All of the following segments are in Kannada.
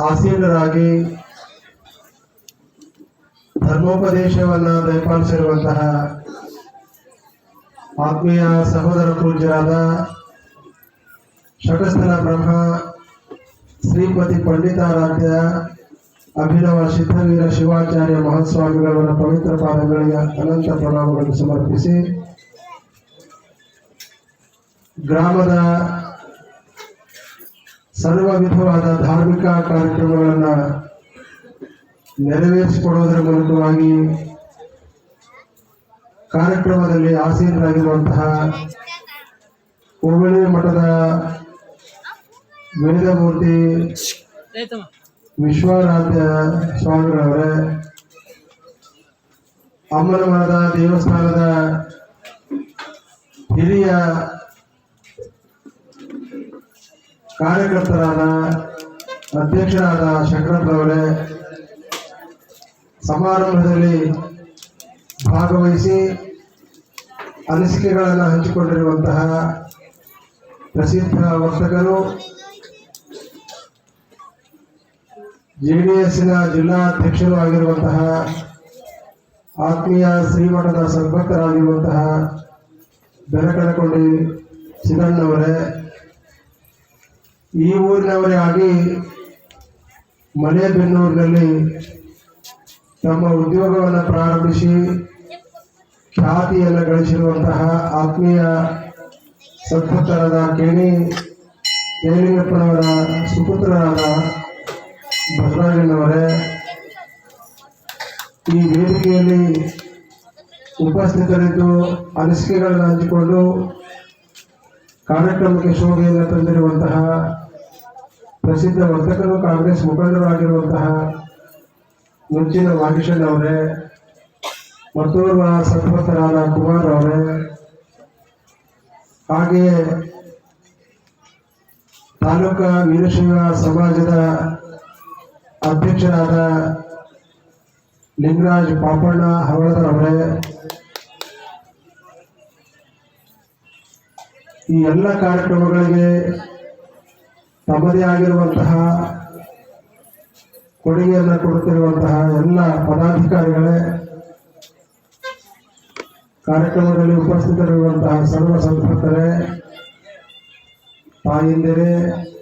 ಆಸೀನರಾಗಿ ಧರ್ಮೋಪದೇಶವನ್ನು ದಯಪಾಲಿಸಿರುವಂತಹ ಆತ್ಮೀಯ ಸಹೋದರ ಪೂಜ್ಯರಾದ ಶಕಸ್ಥನ ಬ್ರಹ್ಮ ಶ್ರೀಪತಿ ಪಂಡಿತಾರಾಧ್ಯ ಅಭಿನವ ಸಿದ್ಧವೀರ ಶಿವಾಚಾರ್ಯ ಮಹಾಸ್ವಾಮಿಗಳವರ ಪವಿತ್ರ ಪಾದಗಳಿಗೆ ಅನಂತ ಪ್ರಣಾಮಗಳನ್ನು ಸಮರ್ಪಿಸಿ ಗ್ರಾಮದ ಸರ್ವ ವಿಧವಾದ ಧಾರ್ಮಿಕ ಕಾರ್ಯಕ್ರಮಗಳನ್ನು ನೆರವೇರಿಸಿಕೊಡೋದರ ಮೂಲಕವಾಗಿ ಕಾರ್ಯಕ್ರಮದಲ್ಲಿ ಆಸೀನರಾಗಿರುವಂತಹ ಹೋಬಳಿ ಮಠದ ವೇದಮೂರ್ತಿ ವಿಶ್ವಾರಾಧ್ಯ ಸ್ವಾಮಿಗಳವರೇ ಅಮ್ಮನ ಮರದ ದೇವಸ್ಥಾನದ ಹಿರಿಯ ಕಾರ್ಯಕರ್ತರಾದ ಅಧ್ಯಕ್ಷರಾದ ಶಂಕರಪ್ಪನವರೇ ಸಮಾರಂಭದಲ್ಲಿ ಭಾಗವಹಿಸಿ ಅನಿಸಿಕೆಗಳನ್ನು ಹಂಚಿಕೊಂಡಿರುವಂತಹ ಪ್ರಸಿದ್ಧ ವರ್ತಕರು ಜೆ ಡಿ ಎಸ್ನ ಜಿಲ್ಲಾಧ್ಯಕ್ಷರು ಆಗಿರುವಂತಹ ಆತ್ಮೀಯ ಶ್ರೀಮಠದ ಸಂಪರ್ಕರಾಗಿರುವಂತಹ ಬೆನಕನಕೊಂಡಿ ಸಿದ್ದಣ್ಣವರೇ ಈ ಊರಿನವರೇ ಆಗಿ ಮಲೇಬೆನ್ನೂರಿನಲ್ಲಿ ತಮ್ಮ ಉದ್ಯೋಗವನ್ನು ಪ್ರಾರಂಭಿಸಿ ಖ್ಯಾತಿಯನ್ನು ಗಳಿಸಿರುವಂತಹ ಆತ್ಮೀಯ ಸದ್ಭಕ್ತರಾದ ಕೇಣಿ ಕೇಳಿಗಪ್ಪನವರ ಸುಪುತ್ರರಾದ ಬಸವರಾಜನವರೇ ಈ ವೇದಿಕೆಯಲ್ಲಿ ಉಪಸ್ಥಿತರಿದ್ದು ಅನಿಸಿಕೆಗಳನ್ನು ಹಂಚಿಕೊಂಡು ಕಾರ್ಯಕ್ರಮಕ್ಕೆ ಶೋಭೆಯನ್ನು ತಂದಿರುವಂತಹ ಪ್ರಸಿದ್ಧ ವರ್ತಕರು ಕಾಂಗ್ರೆಸ್ ಮುಖಂಡರು ಆಗಿರುವಂತಹ ಮುಂಚಿನ ವಾಗೀಶನ್ ಅವರೇ, ಮತ್ತೋರ್ವ ಸದ್ಭಕ್ತರಾದ ಕುಮಾರ್ ಅವರೇ, ಹಾಗೆಯೇ ತಾಲೂಕಾ ವೀರಶೈವ ಸಮಾಜದ ಅಧ್ಯಕ್ಷರಾದ ಲಿಂಗರಾಜ್ ಪಾಪಣ್ಣ ಹವಳದರ್ ಅವರೇ ಈ ಎಲ್ಲ ಕಾರ್ಯಕ್ರಮಗಳಿಗೆ ತಮ್ಮದೇ ಆಗಿರುವಂತಹ ಕೊಡುಗೆಯನ್ನು ಕೊಡುತ್ತಿರುವಂತಹ ಎಲ್ಲ ಪದಾಧಿಕಾರಿಗಳೇ ಕಾರ್ಯಕ್ರಮದಲ್ಲಿ ಉಪಸ್ಥಿತರಿರುವಂತಹ ಸರ್ವ ಸಂಪರ್ಕರೇ, ತಾಯಿಂದರೇ,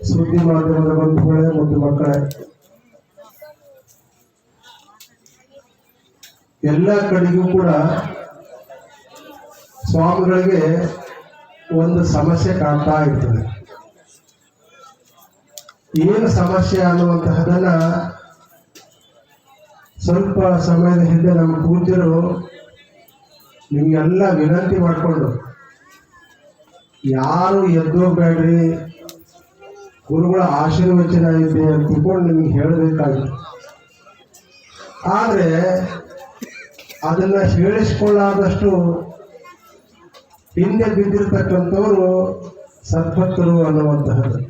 ಸುದ್ದಿ ಮಾಧ್ಯಮದ ಬಂಧುಗಳೇ, ಮತ್ತು ಮಕ್ಕಳೇ. ಎಲ್ಲ ಕಡೆಗೂ ಕೂಡ ಸ್ವಾಮಿಗಳಿಗೆ ಒಂದು ಸಮಸ್ಯೆ ಕಾಣ್ತಾ ಇರ್ತದೆ. ಏನು ಸಮಸ್ಯೆ ಅನ್ನುವಂತಹದನ್ನ ಸ್ವಲ್ಪ ಸಮಯದ ಹಿಂದೆ ನಮ್ಮ ಪೂಜ್ಯರು ನಿಮಗೆಲ್ಲ ವಿನಂತಿ ಮಾಡಿಕೊಂಡು, ಯಾರು ಎದ್ದೋಗ್ಬೇಡ್ರಿ ಗುರುಗಳ ಆಶೀರ್ವಚನ ಇದೆ ಅಂತ ತಿಳ್ಕೊಂಡು ನಿಮ್ಗೆ ಹೇಳಬೇಕಾಗಿತ್ತು ಆದರೆ ಅದನ್ನ ಹೇಳಿಸ್ಕೊಳ್ಳಾದಷ್ಟು ಹಿಂದೆ ಬಿದ್ದಿರ್ತಕ್ಕಂಥವರು ಸದ್ಭಕ್ತರು ಅನ್ನುವಂತಹದ್ದು.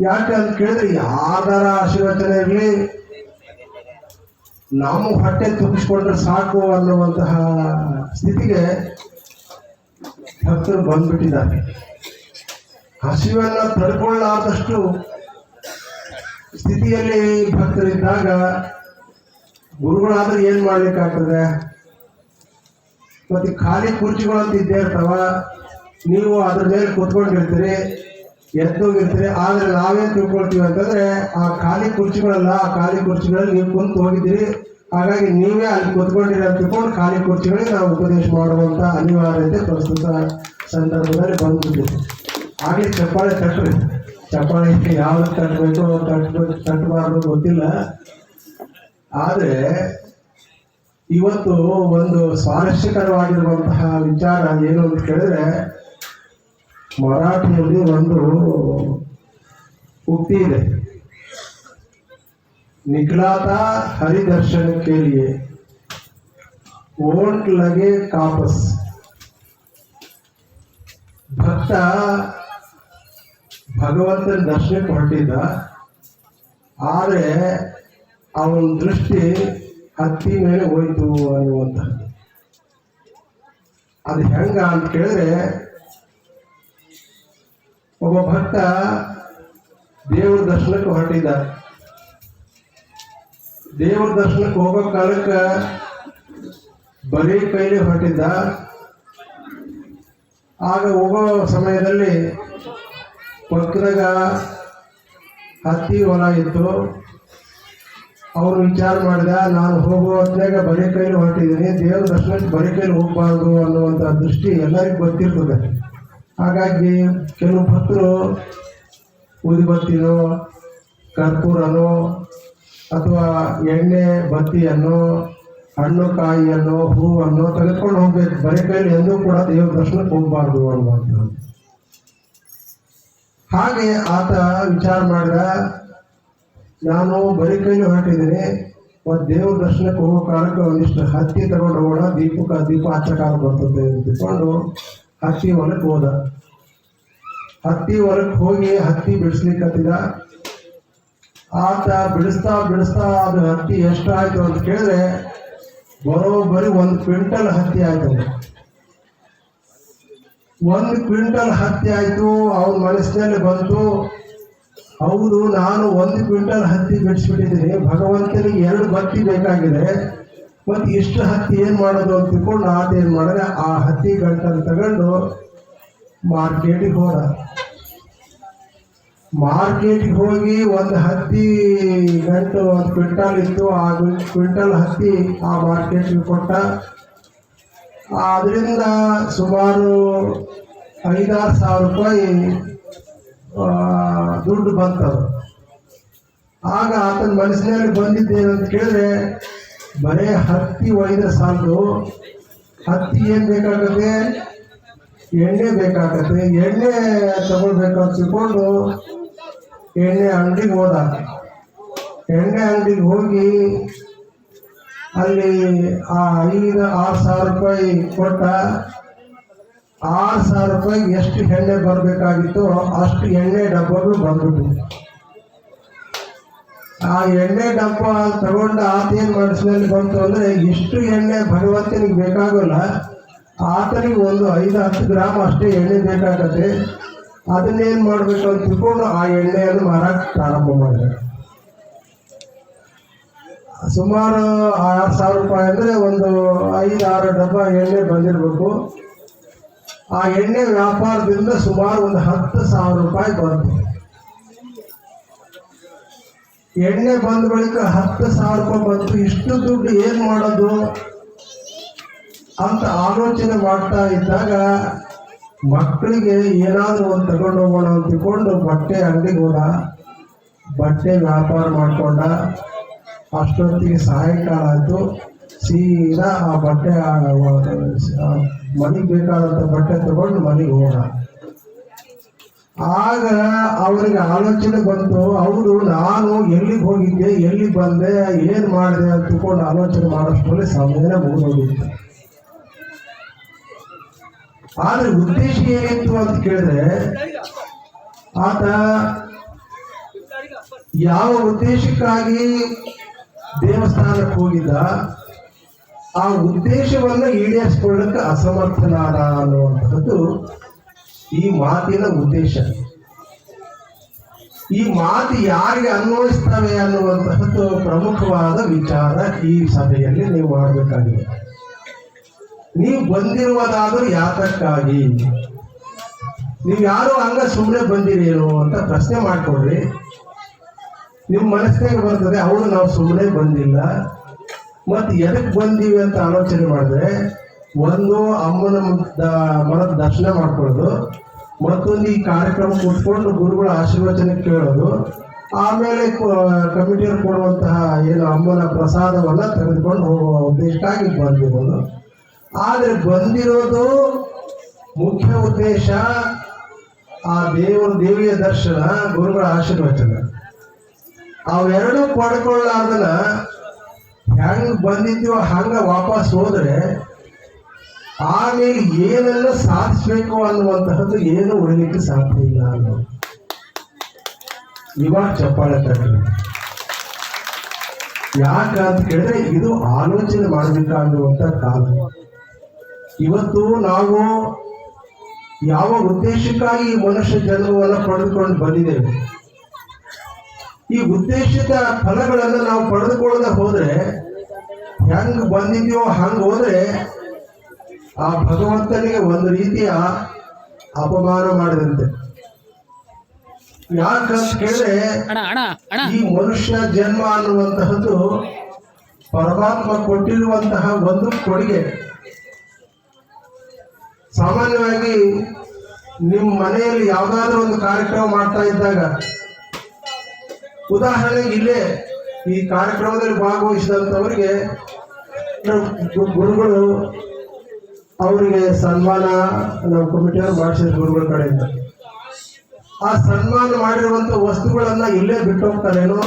ಯಾಕೆ ಅಂತ ಕೇಳಿದ್ರೆ ಯಾವ್ದಾರ ಆಶೀರ್ವಚನೆ ಇರಲಿ. ನಾವು ಹೊಟ್ಟೆ ತುಂಬಿಸ್ಕೊಂಡ್ರೆ ಸಾಕು ಅನ್ನುವಂತಹ ಸ್ಥಿತಿಗೆ ಭಕ್ತರು ಬಂದ್ಬಿಟ್ಟಿದ್ದಾರೆ. ಹಸಿವನ್ನ ತಡ್ಕೊಳ್ಳಾದಷ್ಟು ಸ್ಥಿತಿಯಲ್ಲಿ ಭಕ್ತರಿದ್ದಾಗ ಗುರುಗಳಾದ್ರೆ ಏನ್ ಮಾಡ್ಲಿಕ್ಕಾಗ್ತದೆ? ಮತ್ತೆ ಖಾಲಿ ಕುರ್ಚಿಗಳಂತ ಇದ್ದೇ ಇರ್ತಾವ. ನೀವು ಅದ್ರ ಮೇಲೆ ಕೂತ್ಕೊಂಡಿರ್ತೀರಿ. ಎದ್ದೋಗಿರ್ತೀರಿ ಆದ್ರೆ ನಾವೇ ತಿಳ್ಕೊಳ್ತೀವಿ ಅಂತಂದ್ರೆ ಆ ಖಾಲಿ ಕುರ್ಚಿಗಳಲ್ಲ, ಆ ಖಾಲಿ ಕುರ್ಚಿಗಳಲ್ಲಿ ನೀವು ಕುಂತು ಹೋಗಿದ್ದೀರಿ. ಹಾಗಾಗಿ ನೀವೇ ಅಲ್ಲಿ ಕುತ್ಕೊಂಡಿರ ತಿಳ್ಕೊಂಡು ಖಾಲಿ ಕುರ್ಚಿಗಳಿಗೆ ನಾವು ಉಪದೇಶ ಮಾಡುವಂತ ಅನಿವಾರ್ಯತೆ ಪ್ರಸ್ತುತ ಸಂದರ್ಭದಲ್ಲಿ ಬಂದ್ಬಿಟ್ಟಿದೆ ಹಾಗೆ ಚಪ್ಪಾಳೆ ತಟ್ರಿ. ಚಪ್ಪಾಳೆ ಯಾವ್ದು ತಟ್ಟಬೇಕು ತಟ್ಟಬೇಕು ತಟ್ಟಬಾರ್ದು ಗೊತ್ತಿಲ್ಲ. ಆದರೆ ಇವತ್ತು ಒಂದು ಸ್ವಾರಸ್ಯಕರವಾಗಿರುವಂತಹ ವಿಚಾರ ಏನು ಅಂತ ಕೇಳಿದ್ರೆ ಮರಾಠಿಯಲ್ಲಿ ಒಂದು ಉಕ್ತಿ ಇದೆ. ನಿಖಲಾತ ಹರಿದರ್ಶನ ಕೇಳಿಯೇ, ಓಂಟ್ ಲಗೆ ಕಾಪಸ್. ಭಕ್ತ ಭಗವಂತನ ದರ್ಶನಕ್ಕೆ ಹೊರಟಿದ್ದ, ಆದರೆ ಅವನ ದೃಷ್ಟಿ ಹತ್ತಿ ಮೇಲೆ ಹೋಯಿತು ಅನ್ನುವಂಥ ಅದು ಹೆಂಗ ಅಂತ ಕೇಳಿದ್ರೆ ಒಬ್ಬ ಭಕ್ತ ದೇವರ ದರ್ಶನಕ್ಕೆ ಹೊರಟಿದ್ದ ದೇವ್ರ ದರ್ಶನಕ್ಕೆ ಹೋಗೋ ಕಾಲಕ್ಕೆ ಬರೀ ಕೈಲಿ ಹೊರಟಿದ್ದ. ಆಗ ಹೋಗೋ ಸಮಯದಲ್ಲಿ ಪಕ್ಕದಾಗ ಹತ್ತಿ ಹೊಲ ಇತ್ತು. ಅವ್ರು ವಿಚಾರ ಮಾಡಿದ, ನಾನು ಹೋಗುವ ಹೊತ್ತಾಗ ಬರೀ ಕೈಲಿ ಹೊರಟಿದ್ದೀನಿ, ದೇವ್ರ ದರ್ಶನಕ್ಕೆ ಬರೀ ಕೈಲಿ ಹೋಗಬಾರ್ದು ಅನ್ನುವಂಥ ದೃಷ್ಟಿ ಎಲ್ಲರಿಗೂ ಗೊತ್ತಿರ್ತದೆ. ಹಾಗಾಗಿ ಕೆಲವು ಭಕ್ತರು ಊದಿಬತ್ತಿನೋ ಕರ್ಪೂರನೋ ಅಥವಾ ಎಣ್ಣೆ ಬತ್ತಿಯನ್ನು, ಹಣ್ಣು ಕಾಯಿಯನ್ನು, ಹೂವನ್ನು ತೆಗೆದುಕೊಂಡು ಹೋಗ್ಬೇಕು. ಬರೀ ಕೈಲಿ ಎಂದೂ ಕೂಡ ದೇವ್ರ ದರ್ಶನಕ್ಕೆ ಹೋಗಬಾರ್ದು ಅನ್ನುವಂಥದ್ದು. ಹಾಗೆ ಆತ ವಿಚಾರ ಮಾಡಿದ, ನಾನು ಬರೀ ಕೈಲಿ ಹೊರಟಿದ್ದೀನಿ. ಮತ್ತು ದೇವ್ರ ದರ್ಶನಕ್ಕೆ ಹೋಗೋ ಕಾಲಕ್ಕೆ ಒಂದಿಷ್ಟು ಹತ್ತಿ ತಗೊಂಡು ಹೋಗೋಣ. ದೀಪಕ್ಕೆ ದೀಪ ಹಚ್ಚಕಾಲ ಬರ್ತದೆ ಅಂತ ತಿಳ್ಕೊಂಡು ಹತ್ತಿ ಹೊಲಕ್ಕೆ ಹೋದ. ಹತ್ತಿ ಹೊಲಕ್ಕೆ ಹೋಗಿ ಹತ್ತಿ ಬಿಡಿಸ್ಲಿಕ್ಕೆ ಹತ್ತಿದ ಆತ ಬಿಡಿಸ್ತಾ ಬಿಡಿಸ್ತಾ ಅದು ಹತ್ತಿ ಎಷ್ಟಾಯ್ತು ಅಂತ ಕೇಳಿದ್ರೆ ಬರೋಬ್ಬರಿ ಒಂದು ಕ್ವಿಂಟಲ್ ಹತ್ತಿ ಆಯ್ತು. ಒಂದು ಕ್ವಿಂಟಲ್ ಹತ್ತಿ ಆಯ್ತು, ಅವ್ರ ಮನಸ್ಸಿನಲ್ಲಿ ಬಂತು, ಹೌದು, ನಾನು ಒಂದು ಕ್ವಿಂಟಲ್ ಹತ್ತಿ ಬಿಡಿಸ್ಬಿಟ್ಟಿದ್ದೀನಿ. ಭಗವಂತನಿಗೆ ಎರಡು ಬತ್ತಿ ಬೇಕಾಗಿದೆ. ಮತ್ತು ಇಷ್ಟು ಹತ್ತಿ ಏನು ಮಾಡೋದು ಅಂತ ತಿಳ್ಕೊಂಡು ಏನು ಮಾಡಿದ್ರೆ ಆ ಹತ್ತಿ ಗಂಟನ್ನು ತಗೊಂಡು ಮಾರ್ಕೆಟಿಗೆ ಹೋದ. ಮಾರ್ಕೆಟಿಗೆ ಹೋಗಿ ಒಂದು ಹತ್ತಿ ಗಂಟು, ಒಂದು ಕ್ವಿಂಟಲ್ ಇತ್ತು, ಆ ಕ್ವಿಂಟಲ್ ಹತ್ತಿ ಆ ಮಾರ್ಕೆಟ್ಗೆ ಕೊಟ್ಟ. ಅದರಿಂದ ಸುಮಾರು ಐದಾರು ಸಾವಿರ ರೂಪಾಯಿ ದುಡ್ಡು ಬಂತವ್ರು ಆಗ ಆತನ ಮನಸ್ಸಿನಲ್ಲಿ ಬಂದಿದ್ದೇನು ಅಂತ ಕೇಳಿದ್ರೆ ಬರೇ ಹತ್ತಿ ಒಯ್ದ ಸಾಲದು ಹತ್ತಿ ಏನು ಬೇಕಾಗತ್ತೆ? ಎಣ್ಣೆ ಬೇಕಾಗತ್ತೆ. ಎಣ್ಣೆ ತಗೊಳ್ಬೇಕು ಅಂತ ತಿಳ್ಕೊಂಡು ಎಣ್ಣೆ ಅಂಗಡಿಗೆ ಹೋದ. ಎಣ್ಣೆ ಅಂಗಡಿಗೆ ಹೋಗಿ ಅಲ್ಲಿ ಆ ಐದು, ಆರು ಸಾವಿರ ರೂಪಾಯಿ ಕೊಟ್ಟ. ಆರು ಸಾವಿರ ರೂಪಾಯಿ ಎಷ್ಟು ಎಣ್ಣೆ ಬರಬೇಕಾಗಿತ್ತು ಅಷ್ಟು ಎಣ್ಣೆ ಡಬ್ಬಗಳು ಬಂದ್ಬಿಟ್ಟು ಆ ಎಣ್ಣೆ ಡಬ್ಬ ತಗೊಂಡು ಆತ ಏನು ಮನಸ್ಸಿನಲ್ಲಿ ಬಂತು ಅಂದ್ರೆ ಇಷ್ಟು ಎಣ್ಣೆ ಭಗವಂತನಿಗೆ ಬೇಕಾಗಲ್ಲ, ಆತನಿಗೆ ಒಂದು ಐದು ಹತ್ತು ಗ್ರಾಮ್ ಅಷ್ಟೇ ಎಣ್ಣೆ ಬೇಕಾಗತ್ತೆ. ಅದನ್ನೇನು ಮಾಡಬೇಕು ಅಂತ ತಿಳ್ಕೊಂಡು ಆ ಎಣ್ಣೆಯನ್ನು ಮಾರಕ್ಕೆ ಪ್ರಾರಂಭ ಮಾಡಿದೆ ಸುಮಾರು ಆರು ಸಾವಿರ ರೂಪಾಯಿ ಅಂದರೆ ಒಂದು ಐದು ಆರು ಡಬ್ಬ ಎಣ್ಣೆ ಬಂದಿರಬೇಕು. ಆ ಎಣ್ಣೆ ವ್ಯಾಪಾರದಿಂದ ಸುಮಾರು ಒಂದು ಹತ್ತು ಸಾವಿರ ರೂಪಾಯಿ ಬಂತು. ಎಣ್ಣೆ ಬಂದ ಬಳಿಕ ಹತ್ತು ಸಾವಿರ ಬಂತು. ಇಷ್ಟು ದುಡ್ಡು ಏನು ಮಾಡೋದು? ಅಂತ ಆಲೋಚನೆ ಮಾಡ್ತಾ ಇದ್ದಾಗ ಮಕ್ಕಳಿಗೆ ಏನಾದರೂ ಒಂದು ತಗೊಂಡು ಹೋಗೋಣ ಅಂತ ತಿಳ್ಕೊಂಡು ಬಟ್ಟೆ ಅಂಗಡಿಗೆ ಹೋದ. ಬಟ್ಟೆ ವ್ಯಾಪಾರ ಮಾಡಿಕೊಂಡ. ಅಷ್ಟೊತ್ತಿಗೆ ಸಾಯಂಕಾಲ ಆಯಿತು. ಸೀದಾ ಆ ಬಟ್ಟೆ ಮನೆಗೆ ಬೇಕಾದಂಥ ಬಟ್ಟೆ ತಗೊಂಡು ಮನೆಗೆ ಹೋದ. ಆಗ ಅವರಿಗೆ ಆಲೋಚನೆ ಬಂತು, ಹೌದು, ನಾನು ಎಲ್ಲಿಗೆ ಹೋಗಿದ್ದೆ ಎಲ್ಲಿ ಬಂದೆ, ಏನು ಮಾಡಿದೆ ಅಂತ ತಿಳ್ಕೊಂಡು ಆಲೋಚನೆ ಮಾಡೋಷ್ಟರಲ್ಲಿ ಸಮಯನೇ ಮುಗಿದೋಗಿತ್ತು. ಆದ್ರೆ ಉದ್ದೇಶ ಏನಿತ್ತು ಅಂತ ಕೇಳಿದ್ರೆ, ಆತ ಯಾವ ಉದ್ದೇಶಕ್ಕಾಗಿ ದೇವಸ್ಥಾನಕ್ಕೆ ಹೋಗಿದ್ದ, ಆ ಉದ್ದೇಶವನ್ನ ಈಡೇರಿಸ್ಕೊಳ್ಳಕ್ಕೆ ಅಸಮರ್ಥನಾದ ಅನ್ನುವಂಥದ್ದು ಈ ಮಾತಿನ ಉದ್ದೇಶ. ಈ ಮಾತು ಯಾರಿಗೆ ಅನ್ವಯಿಸ್ತವೆ ಅನ್ನುವಂತಹದ್ದು ಪ್ರಮುಖವಾದ ವಿಚಾರ ಈ ಸಭೆಯಲ್ಲಿ ನೀವು ಮಾಡಬೇಕಾಗಿದೆ. ನೀವು ಬಂದಿರುವುದಾದರೂ ಯಾತಕ್ಕಾಗಿ? ನೀವು ಯಾರು ಹಂಗ ಸುಮ್ಮನೆ ಬಂದಿರೇನು ಅಂತ ಪ್ರಶ್ನೆ ಮಾಡಿಕೊಳ್ಳಿ. ನಿಮ್ಮ ಮನಸ್ಸಿನಾಗ ಬರ್ತದೆ, ಹೌದು, ನಾವು ಸುಮ್ಮನೆ ಬಂದಿಲ್ಲ. ಮತ್ತು ಎದಕ್ಕೆ ಬಂದೀವಿ ಅಂತ ಆಲೋಚನೆ ಮಾಡಿದ್ರೆ ಒಂದು ಅಮ್ಮನ ಮನ ದರ್ಶನ ಮಾಡ್ಕೊಳ್ಳೋದು, ಮತ್ತೊಂದು ಈ ಕಾರ್ಯಕ್ರಮ ಕೊಟ್ಕೊಂಡು ಗುರುಗಳ ಆಶೀರ್ವಚನ ಕೇಳೋದು, ಆಮೇಲೆ ಕಮಿಟಿಯಲ್ಲಿ ಕೊಡುವಂತಹ ಏನು ಅಮ್ಮನ ಪ್ರಸಾದವನ್ನು ತೆಗೆದುಕೊಂಡು ಹೋಗುವ ಉದ್ದೇಶಕ್ಕಾಗಿ ಬಂದಿರೋದು. ಆದರೆ ಬಂದಿರೋದು ಮುಖ್ಯ ಉದ್ದೇಶ ಆ ದೇವರ, ದೇವಿಯ ದರ್ಶನ, ಗುರುಗಳ ಆಶೀರ್ವಚನ. ಅವೆರಡೂ ಪಡ್ಕೊಳ್ಳಾರ್ದನ ಹೆಂಗ್ ಬಂದಿದ್ದೀವೋ ಹಂಗ ವಾಪಸ್ ಹೋದ್ರೆ ಆಮೇಲೆ ಏನೆಲ್ಲ ಸಾಧಿಸಬೇಕು ಅನ್ನುವಂತಹದ್ದು ಏನು ಉಳಿಲಿಕ್ಕೆ ಸಾಧ್ಯ ಇಲ್ಲ ಅನ್ನೋ ಇವಾಗ ಚಪ್ಪಾಳೆ ತಟ್ಟೆ ಯಾಕ ಅಂತ ಕೇಳಿದ್ರೆ ಇದು ಆಲೋಚನೆ ಮಾಡಬೇಕಾಗಿರುವಂತ ಕಾಲ. ಇವತ್ತು ನಾವು ಯಾವ ಉದ್ದೇಶಕ್ಕಾಗಿ ಈ ಮನುಷ್ಯ ಜನ್ಮವನ್ನು ಪಡೆದುಕೊಂಡು ಬಂದಿದ್ದೇವೆ? ಈ ಉದ್ದೇಶಿತ ಫಲಗಳನ್ನು ನಾವು ಪಡೆದುಕೊಳ್ಳದ ಹೋದ್ರೆ, ಹೆಂಗ್ ಬಂದಿದ್ಯೋ ಹಂಗ್ ಹೋದ್ರೆ ಆ ಭಗವಂತನಿಗೆ ಒಂದು ರೀತಿಯ ಅಪಮಾನ ಮಾಡಿದಂತೆ. ಯಾಕಂತ ಕೇಳಿದ್ರೆ ಈ ಮನುಷ್ಯ ಜನ್ಮ ಅನ್ನುವಂತಹದ್ದು ಪರಮಾತ್ಮ ಕೊಟ್ಟಿರುವಂತಹ ಒಂದು ಕೊಡುಗೆ. ಸಾಮಾನ್ಯವಾಗಿ ನಿಮ್ಮ ಮನೆಯಲ್ಲಿ ಯಾವ್ದಾದ್ರು ಒಂದು ಕಾರ್ಯಕ್ರಮ ಮಾಡ್ತಾ ಇದ್ದಾಗ ಉದಾಹರಣೆಗೆ ಇಲ್ಲೇ ಈ ಕಾರ್ಯಕ್ರಮದಲ್ಲಿ ಭಾಗವಹಿಸಿದಂಥವರಿಗೆ ಗುರುಗಳು ಅವರಿಗೆ ಸನ್ಮಾನ ನಮ್ಮ ಕಮಿಟಿಯವರು ಮಾಡಿಸಿದ ಗುರುಗಳ ಕಡೆಯಿಂದ. ಆ ಸನ್ಮಾನ ಮಾಡಿರುವಂತ ವಸ್ತುಗಳನ್ನ ಇಲ್ಲೇ ಬಿಟ್ಟು ಹೋಗ್ತಾರೇನೋ?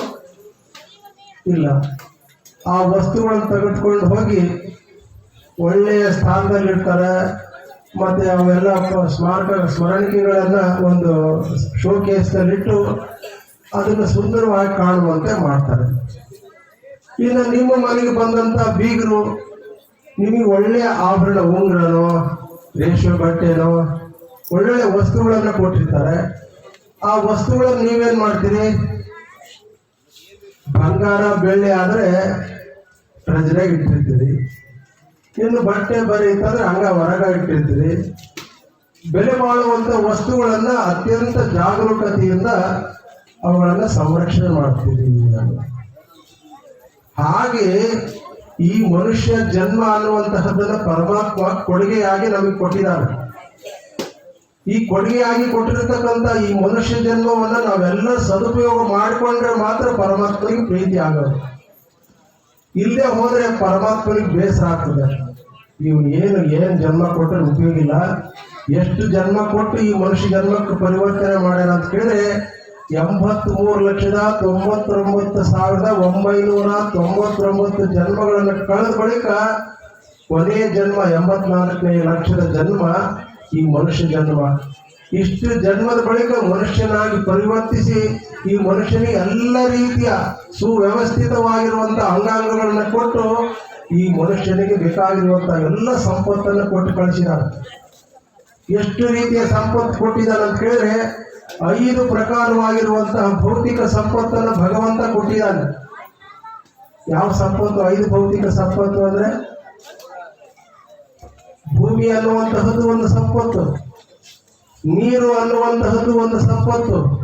ಇಲ್ಲ. ಆ ವಸ್ತುಗಳನ್ನ ತೆಗೆದುಕೊಂಡು ಹೋಗಿ ಒಳ್ಳೆಯ ಸ್ಥಾನದಲ್ಲಿ ಇಡ್ತಾರೆ. ಮತ್ತೆ ಅವೆಲ್ಲ ಸ್ಮಾರಕ ಸ್ಮರಣಿಕೆಗಳನ್ನ ಒಂದು ಶೋಕೇಸ್ನಲ್ಲಿಟ್ಟು ಅದನ್ನು ಸುಂದರವಾಗಿ ಕಾಣುವಂತೆ ಮಾಡ್ತಾರೆ. ಇನ್ನು ನಿಮ್ಮ ಮನೆಗೆ ಬಂದಂತ ಬೀಗರು ನಿಮಗೆ ಒಳ್ಳೆಯ ಆಭರಣ ಉಂಗುರನೋ ರೇಷ್ಮೆ ಬಟ್ಟೆನೋ ಒಳ್ಳೊಳ್ಳೆ ವಸ್ತುಗಳನ್ನು ಕೊಟ್ಟಿರ್ತಾರೆ. ಆ ವಸ್ತುಗಳನ್ನು ನೀವೇನು ಮಾಡ್ತೀರಿ? ಬಂಗಾರ, ಬೆಳ್ಳಿ ಆದ್ರೆ ಟ್ರೆಜರಾಗಿ ಇಟ್ಟಿರ್ತೀರಿ. ಇನ್ನು ಬಟ್ಟೆ ಬರೀ ಇತ್ತಂದ್ರೆ ಹಂಗ ಹೊರಗ ಇಟ್ಟಿರ್ತೀರಿ. ಬೆಲೆ ಬಾಳುವಂತ ವಸ್ತುಗಳನ್ನು ಅತ್ಯಂತ ಜಾಗರೂಕತೆಯಿಂದ ಅವುಗಳನ್ನು ಸಂರಕ್ಷಣೆ ಮಾಡ್ತೀರಿ ನಾನು ಹಾಗೆ ಈ ಮನುಷ್ಯ ಜನ್ಮ ಅನ್ನುವಂತಹದ್ದನ್ನ ಪರಮಾತ್ಮ ಕೊಡುಗೆಯಾಗಿ ನಮಗೆ ಕೊಟ್ಟಿದ್ದಾರೆ. ಈ ಕೊಡುಗೆಯಾಗಿ ಕೊಟ್ಟಿರತಕ್ಕಂತ ಈ ಮನುಷ್ಯ ಜನ್ಮವನ್ನ ನಾವೆಲ್ಲ ಸದುಪಯೋಗ ಮಾಡಿಕೊಂಡ್ರೆ ಮಾತ್ರ ಪರಮಾತ್ಮನಿಗೆ ಪ್ರೀತಿ ಆಗೋದು. ಇಲ್ಲದೆ ಹೋದ್ರೆ ಪರಮಾತ್ಮನಿಗೆ ಬೇಸರ ಆಗ್ತದೆ. ನೀವು ಏನು ಏನು ಜನ್ಮ ಕೊಟ್ಟರೆ ಉಪಯೋಗ ಇಲ್ಲ. ಎಷ್ಟು ಜನ್ಮ ಕೊಟ್ಟು ಈ ಮನುಷ್ಯ ಜನ್ಮಕ್ಕೆ ಪರಿವರ್ತನೆ ಮಾಡ್ಯಾರ ಅಂತ ಕೇಳಿದ್ರೆ ಎಂಬತ್ ಮೂರು ಲಕ್ಷದ ತೊಂಬತ್ತೊಂಬತ್ತು ಸಾವಿರದ ಒಂಬೈನೂರ ತೊಂಬತ್ತೊಂಬತ್ತು ಜನ್ಮಗಳನ್ನು ಕಳೆದ ಬಳಿಕ ಕೊನೆಯ ಜನ್ಮ, ಎಂಬತ್ನಾಲ್ಕನೇ ಲಕ್ಷದ ಜನ್ಮ, ಈ ಮನುಷ್ಯ ಜನ್ಮ. ಇಷ್ಟು ಜನ್ಮದ ಬಳಿಕ ಮನುಷ್ಯನಾಗಿ ಪರಿವರ್ತಿಸಿ, ಈ ಮನುಷ್ಯನಿಗೆ ಎಲ್ಲ ರೀತಿಯ ಸುವ್ಯವಸ್ಥಿತವಾಗಿರುವಂತಹ ಅಂಗಾಂಗಗಳನ್ನು ಕೊಟ್ಟು, ಈ ಮನುಷ್ಯನಿಗೆ ಬೇಕಾಗಿರುವಂತಹ ಎಲ್ಲ ಸಂಪತ್ತನ್ನು ಕೊಟ್ಟು ಕಳಿಸಿದ ಎಷ್ಟು ರೀತಿಯ ಸಂಪತ್ತು ಕೊಟ್ಟಿದ್ದಾನೆ ಅಂತ ಐದು ಪ್ರಕಾರವಾಗಿರುವಂತಹ ಭೌತಿಕ ಸಂಪತ್ತನ್ನು ಭಗವಂತ ಕೊಟ್ಟಿದ್ದಾನೆ. ಯಾವ ಸಂಪತ್ತು? ಐದು ಭೌತಿಕ ಸಂಪತ್ತು ಅಂದ್ರೆ ಭೂಮಿ ಅನ್ನುವಂತಹದ್ದು ಒಂದು ಸಂಪತ್ತು, ನೀರು ಅನ್ನುವಂತಹದ್ದು ಒಂದು ಸಂಪತ್ತು,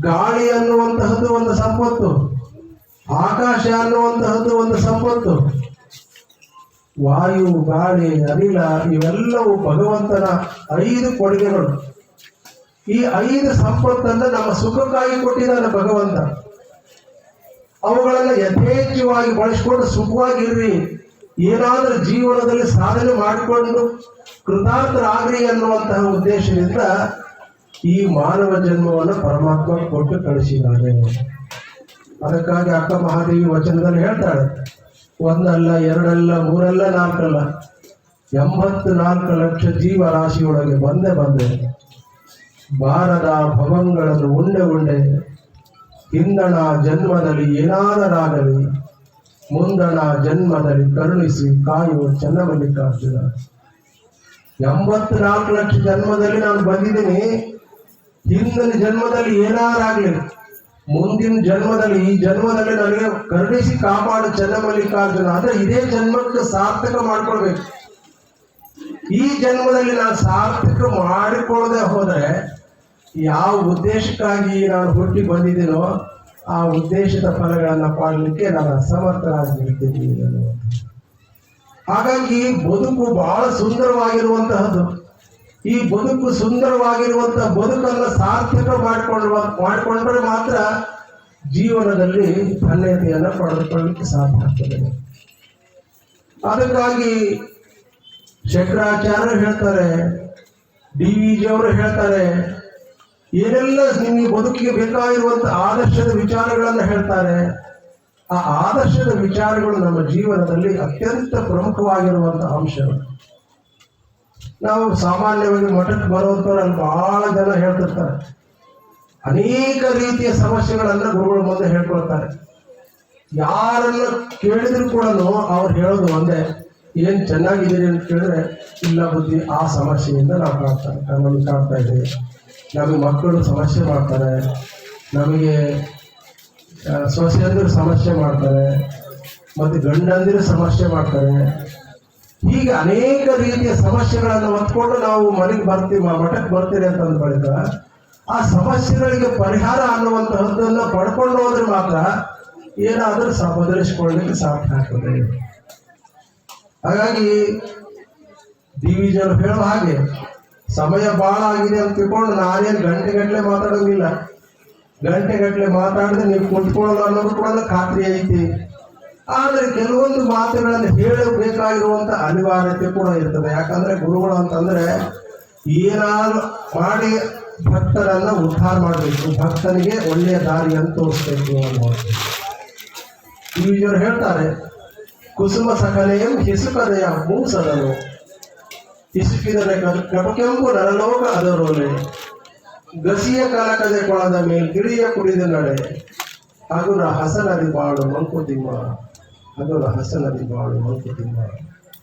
ಗಾಳಿ ಅನ್ನುವಂತಹದ್ದು ಒಂದು ಸಂಪತ್ತು, ಆಕಾಶ ಅನ್ನುವಂತಹದ್ದು ಒಂದು ಸಂಪತ್ತು. ವಾಯು, ಗಾಳಿ, ಅನಿಲ ಇವೆಲ್ಲವೂ ಭಗವಂತನ ಐದು ಕೊಡುಗೆಗಳು. ಈ ಐದು ಸಂಪತ್ತನ್ನ ನಮ್ಮ ಸುಖಕ್ಕಾಗಿ ಕೊಟ್ಟಿದ್ದಾನೆ ಭಗವಂತ. ಅವುಗಳನ್ನ ಯಥೇಚ್ಛವಾಗಿ ಬಳಸ್ಕೊಂಡು ಸುಖವಾಗಿರ್ರಿ. ಏನಾದರೂ ಜೀವನದಲ್ಲಿ ಸಾಧನೆ ಮಾಡಿಕೊಂಡು ಕೃತಾರ್ಥರಾಗ್ರಿ ಅನ್ನುವಂತಹ ಉದ್ದೇಶದಿಂದ ಈ ಮಾನವ ಜನ್ಮವನ್ನು ಪರಮಾತ್ಮ ಕೊಟ್ಟು ಕಳಿಸಿದ್ದಾನೆ ಅದಕ್ಕಾಗಿ ಅಕ್ಕ ಮಹಾದೇವಿ ವಚನದಲ್ಲಿ ಹೇಳ್ತಾಳೆ ಒಂದಲ್ಲ, ಎರಡಲ್ಲ, ಮೂರಲ್ಲ, ನಾಲ್ಕಲ್ಲ ಎಂಬತ್ತು ನಾಲ್ಕು ಲಕ್ಷ ಜೀವರಾಶಿಯೊಳಗೆ ಬಂದೇ ಬಂದೆ. ಬಾರದ ಭವಂಗಳನ್ನು ಉಂಡೆ ಉಂಡೆ, ಹಿಂದಣ ಜನ್ಮದಲ್ಲಿ ಏನಾದರಾಗಲಿ, ಮುಂದಣ ಜನ್ಮದಲ್ಲಿ ಕರುಣಿಸಿ ಕಾಯುವ ಚನ್ನಮಲ್ಲಿಕಾರ್ಜುನ ಎಂಬತ್ನಾಲ್ಕು ಲಕ್ಷ ಜನ್ಮದಲ್ಲಿ ನಾನು ಬಂದಿದ್ದೀನಿ. ಹಿಂದಿನ ಜನ್ಮದಲ್ಲಿ ಏನಾರಾಗ್ಲಿ, ಮುಂದಿನ ಜನ್ಮದಲ್ಲಿ ಈ ಜನ್ಮದಲ್ಲಿ ನನಗೆ ಕರುಣಿಸಿ ಕಾಪಾಡು ಚನ್ನಮಲ್ಲಿಕಾರ್ಜುನ ಅಂದ್ರೆ ಇದೇ ಜನ್ಮಕ್ಕೆ ಸಾರ್ಥಕ ಮಾಡ್ಕೊಳ್ಬೇಕು. ಈ ಜನ್ಮದಲ್ಲಿ ನಾನು ಸಾರ್ಥಕ ಮಾಡಿಕೊಳ್ಳದೆ ಹೋದರೆ ಯಾವ ಉದ್ದೇಶಕ್ಕಾಗಿ ನಾನು ಹುಟ್ಟಿ ಬಂದಿದ್ದೀನೋ ಆ ಉದ್ದೇಶದ ಫಲಗಳನ್ನು ಪಾಡಲಿಕ್ಕೆ ನಾನು ಅಸಮರ್ಥರಾಗಿರ್ತೀನಿ ನಾನು ಹಾಗಾಗಿ ಬದುಕು ಬಹಳ ಸುಂದರವಾಗಿರುವಂತಹದ್ದು. ಈ ಬದುಕು ಸುಂದರವಾಗಿರುವಂತಹ ಬದುಕನ್ನು ಸಾರ್ಥಕ ಮಾಡಿಕೊಂಡು ಮಾಡಿಕೊಂಡ್ರೆ ಮಾತ್ರ ಜೀವನದಲ್ಲಿ ಧನ್ಯತೆಯನ್ನು ಪಡೆದುಕೊಳ್ಳಲಿಕ್ಕೆ ಸಾಧ್ಯ ಆಗ್ತದೆ. ಅದಕ್ಕಾಗಿ ಶಂಕರಾಚಾರ್ಯರು ಹೇಳ್ತಾರೆ, ಡಿ ವಿ ಜಿ ಅವರು ಹೇಳ್ತಾರೆ ಏನೆಲ್ಲ ನಿಮಗೆ ಬದುಕಿಗೆ ಬೇಕಾಗಿರುವಂತ ಆದರ್ಶದ ವಿಚಾರಗಳನ್ನು ಹೇಳ್ತಾರೆ, ಆ ಆದರ್ಶದ ವಿಚಾರಗಳು ನಮ್ಮ ಜೀವನದಲ್ಲಿ ಅತ್ಯಂತ ಪ್ರಮುಖವಾಗಿರುವಂತಹ ಅಂಶಗಳು. ನಾವು ಸಾಮಾನ್ಯವಾಗಿ ಮಠಕ್ಕೆ ಬರುವಂತವ್ರು ಅಲ್ಲಿ ಬಹಳ ಜನ ಹೇಳ್ತಿರ್ತಾರೆ. ಅನೇಕ ರೀತಿಯ ಸಮಸ್ಯೆಗಳನ್ನ ಗುರುಗಳ ಮುಂದೆ ಹೇಳ್ಕೊಳ್ತಾರೆ. ಯಾರನ್ನ ಕೇಳಿದ್ರು ಕೂಡ ಅವ್ರು ಹೇಳೋದು ಒಂದೇ, ಏನ್ ಚೆನ್ನಾಗಿದ್ದೀರಿ? ಅಂತ ಕೇಳಿದ್ರೆ, ಇಲ್ಲ ಬುದ್ಧಿ, ಆ ಸಮಸ್ಯೆಯಿಂದ ನಾವು ಕಾಡ್ತಾರೆ ನಮಗೆ ಕಾಡ್ತಾ ಇದ್ದೀವಿ. ನಮಗೆ ಮಕ್ಕಳು ಸಮಸ್ಯೆ ಮಾಡ್ತಾರೆ. ನಮಗೆ ಸೊಸೆಯಂದಿರು ಸಮಸ್ಯೆ ಮಾಡ್ತಾರೆ. ಮತ್ತೆ ಗಂಡಂದಿರು ಸಮಸ್ಯೆ ಮಾಡ್ತಾರೆ. ಹೀಗೆ ಅನೇಕ ರೀತಿಯ ಸಮಸ್ಯೆಗಳನ್ನು ಹೊತ್ಕೊಂಡು ನಾವು ಮನೆಗೆ ಬರ್ತೀವಿ ಮಠಕ್ಕೆ ಬರ್ತೀರಿ ಅಂತ ಅಂದ ಬಳಿಕ ಆ ಸಮಸ್ಯೆಗಳಿಗೆ ಪರಿಹಾರ ಅನ್ನುವಂತಹದ್ದನ್ನ ಪಡ್ಕೊಂಡು ಹೋದ್ರೆ ಮಾತ್ರ ಏನಾದರೂ ಸ ಸಾಧ್ಯ ಆಗ್ತದೆ. ಹಾಗಾಗಿ ಡಿವಿಜನ್ ಹೇಳುವ ಹಾಗೆ ಸಮಯ ಬಹಳ ಆಗಿದೆ ಅಂತ ತಿಳ್ಕೊಂಡು ನಾನೇನು ಗಂಟೆ ಗಟ್ಟಲೆ ಮಾತಾಡೋದಿಲ್ಲ. ಗಂಟೆ ಗಟ್ಟಲೆ ಮಾತಾಡಿದ್ರೆ ನೀವು ಕುಂತ್ಕೊಳ್ಳಲ್ಲ ಅನ್ನೋದು ಕೂಡ ಖಾತ್ರಿ ಐತಿ. ಆದರೆ ಕೆಲವೊಂದು ಮಾತುಗಳನ್ನು ಹೇಳಬೇಕಾಗಿರುವಂತ ಅನಿವಾರ್ಯತೆ ಕೂಡ ಇರ್ತದೆ. ಯಾಕಂದ್ರೆ ಗುರುಗಳು ಅಂತಂದ್ರೆ ಏನಾದ್ರು ಮಾಡಿ ಭಕ್ತರನ್ನ ಉದ್ಧಾರ ಮಾಡಬೇಕು. ಭಕ್ತನಿಗೆ ಒಳ್ಳೆಯ ದಾರಿಯನ್ನು ತೋರಿಸ್ಬೇಕು ಅನ್ನೋದು ಇವರು ಹೇಳ್ತಾರೆ, ಕುಸುಮ ಸಕಲೆಯಂ ಹಿಸುಕದೆಯ ಮೂಸದನು. ಹಿಸುಕಿದರೆ ಕಪಕೆಂಪು ನರಲೋಕ ಅದರೋಲೆ ಗಸಿಯ ಕಾಲಕದೆ ಕೊಳದ ಮೇಲ್ ಗಿಳಿಯ ಕುಡಿದ ನಡೆ, ಹಗುರ ಹಸನದಿ ಬಾಳು, ಮಂಕುತಿಮ್ಮ, ಹಗುರ ಹಸನದಿ ಬಾಳು, ಮಂಕುತಿಮ್ಮ.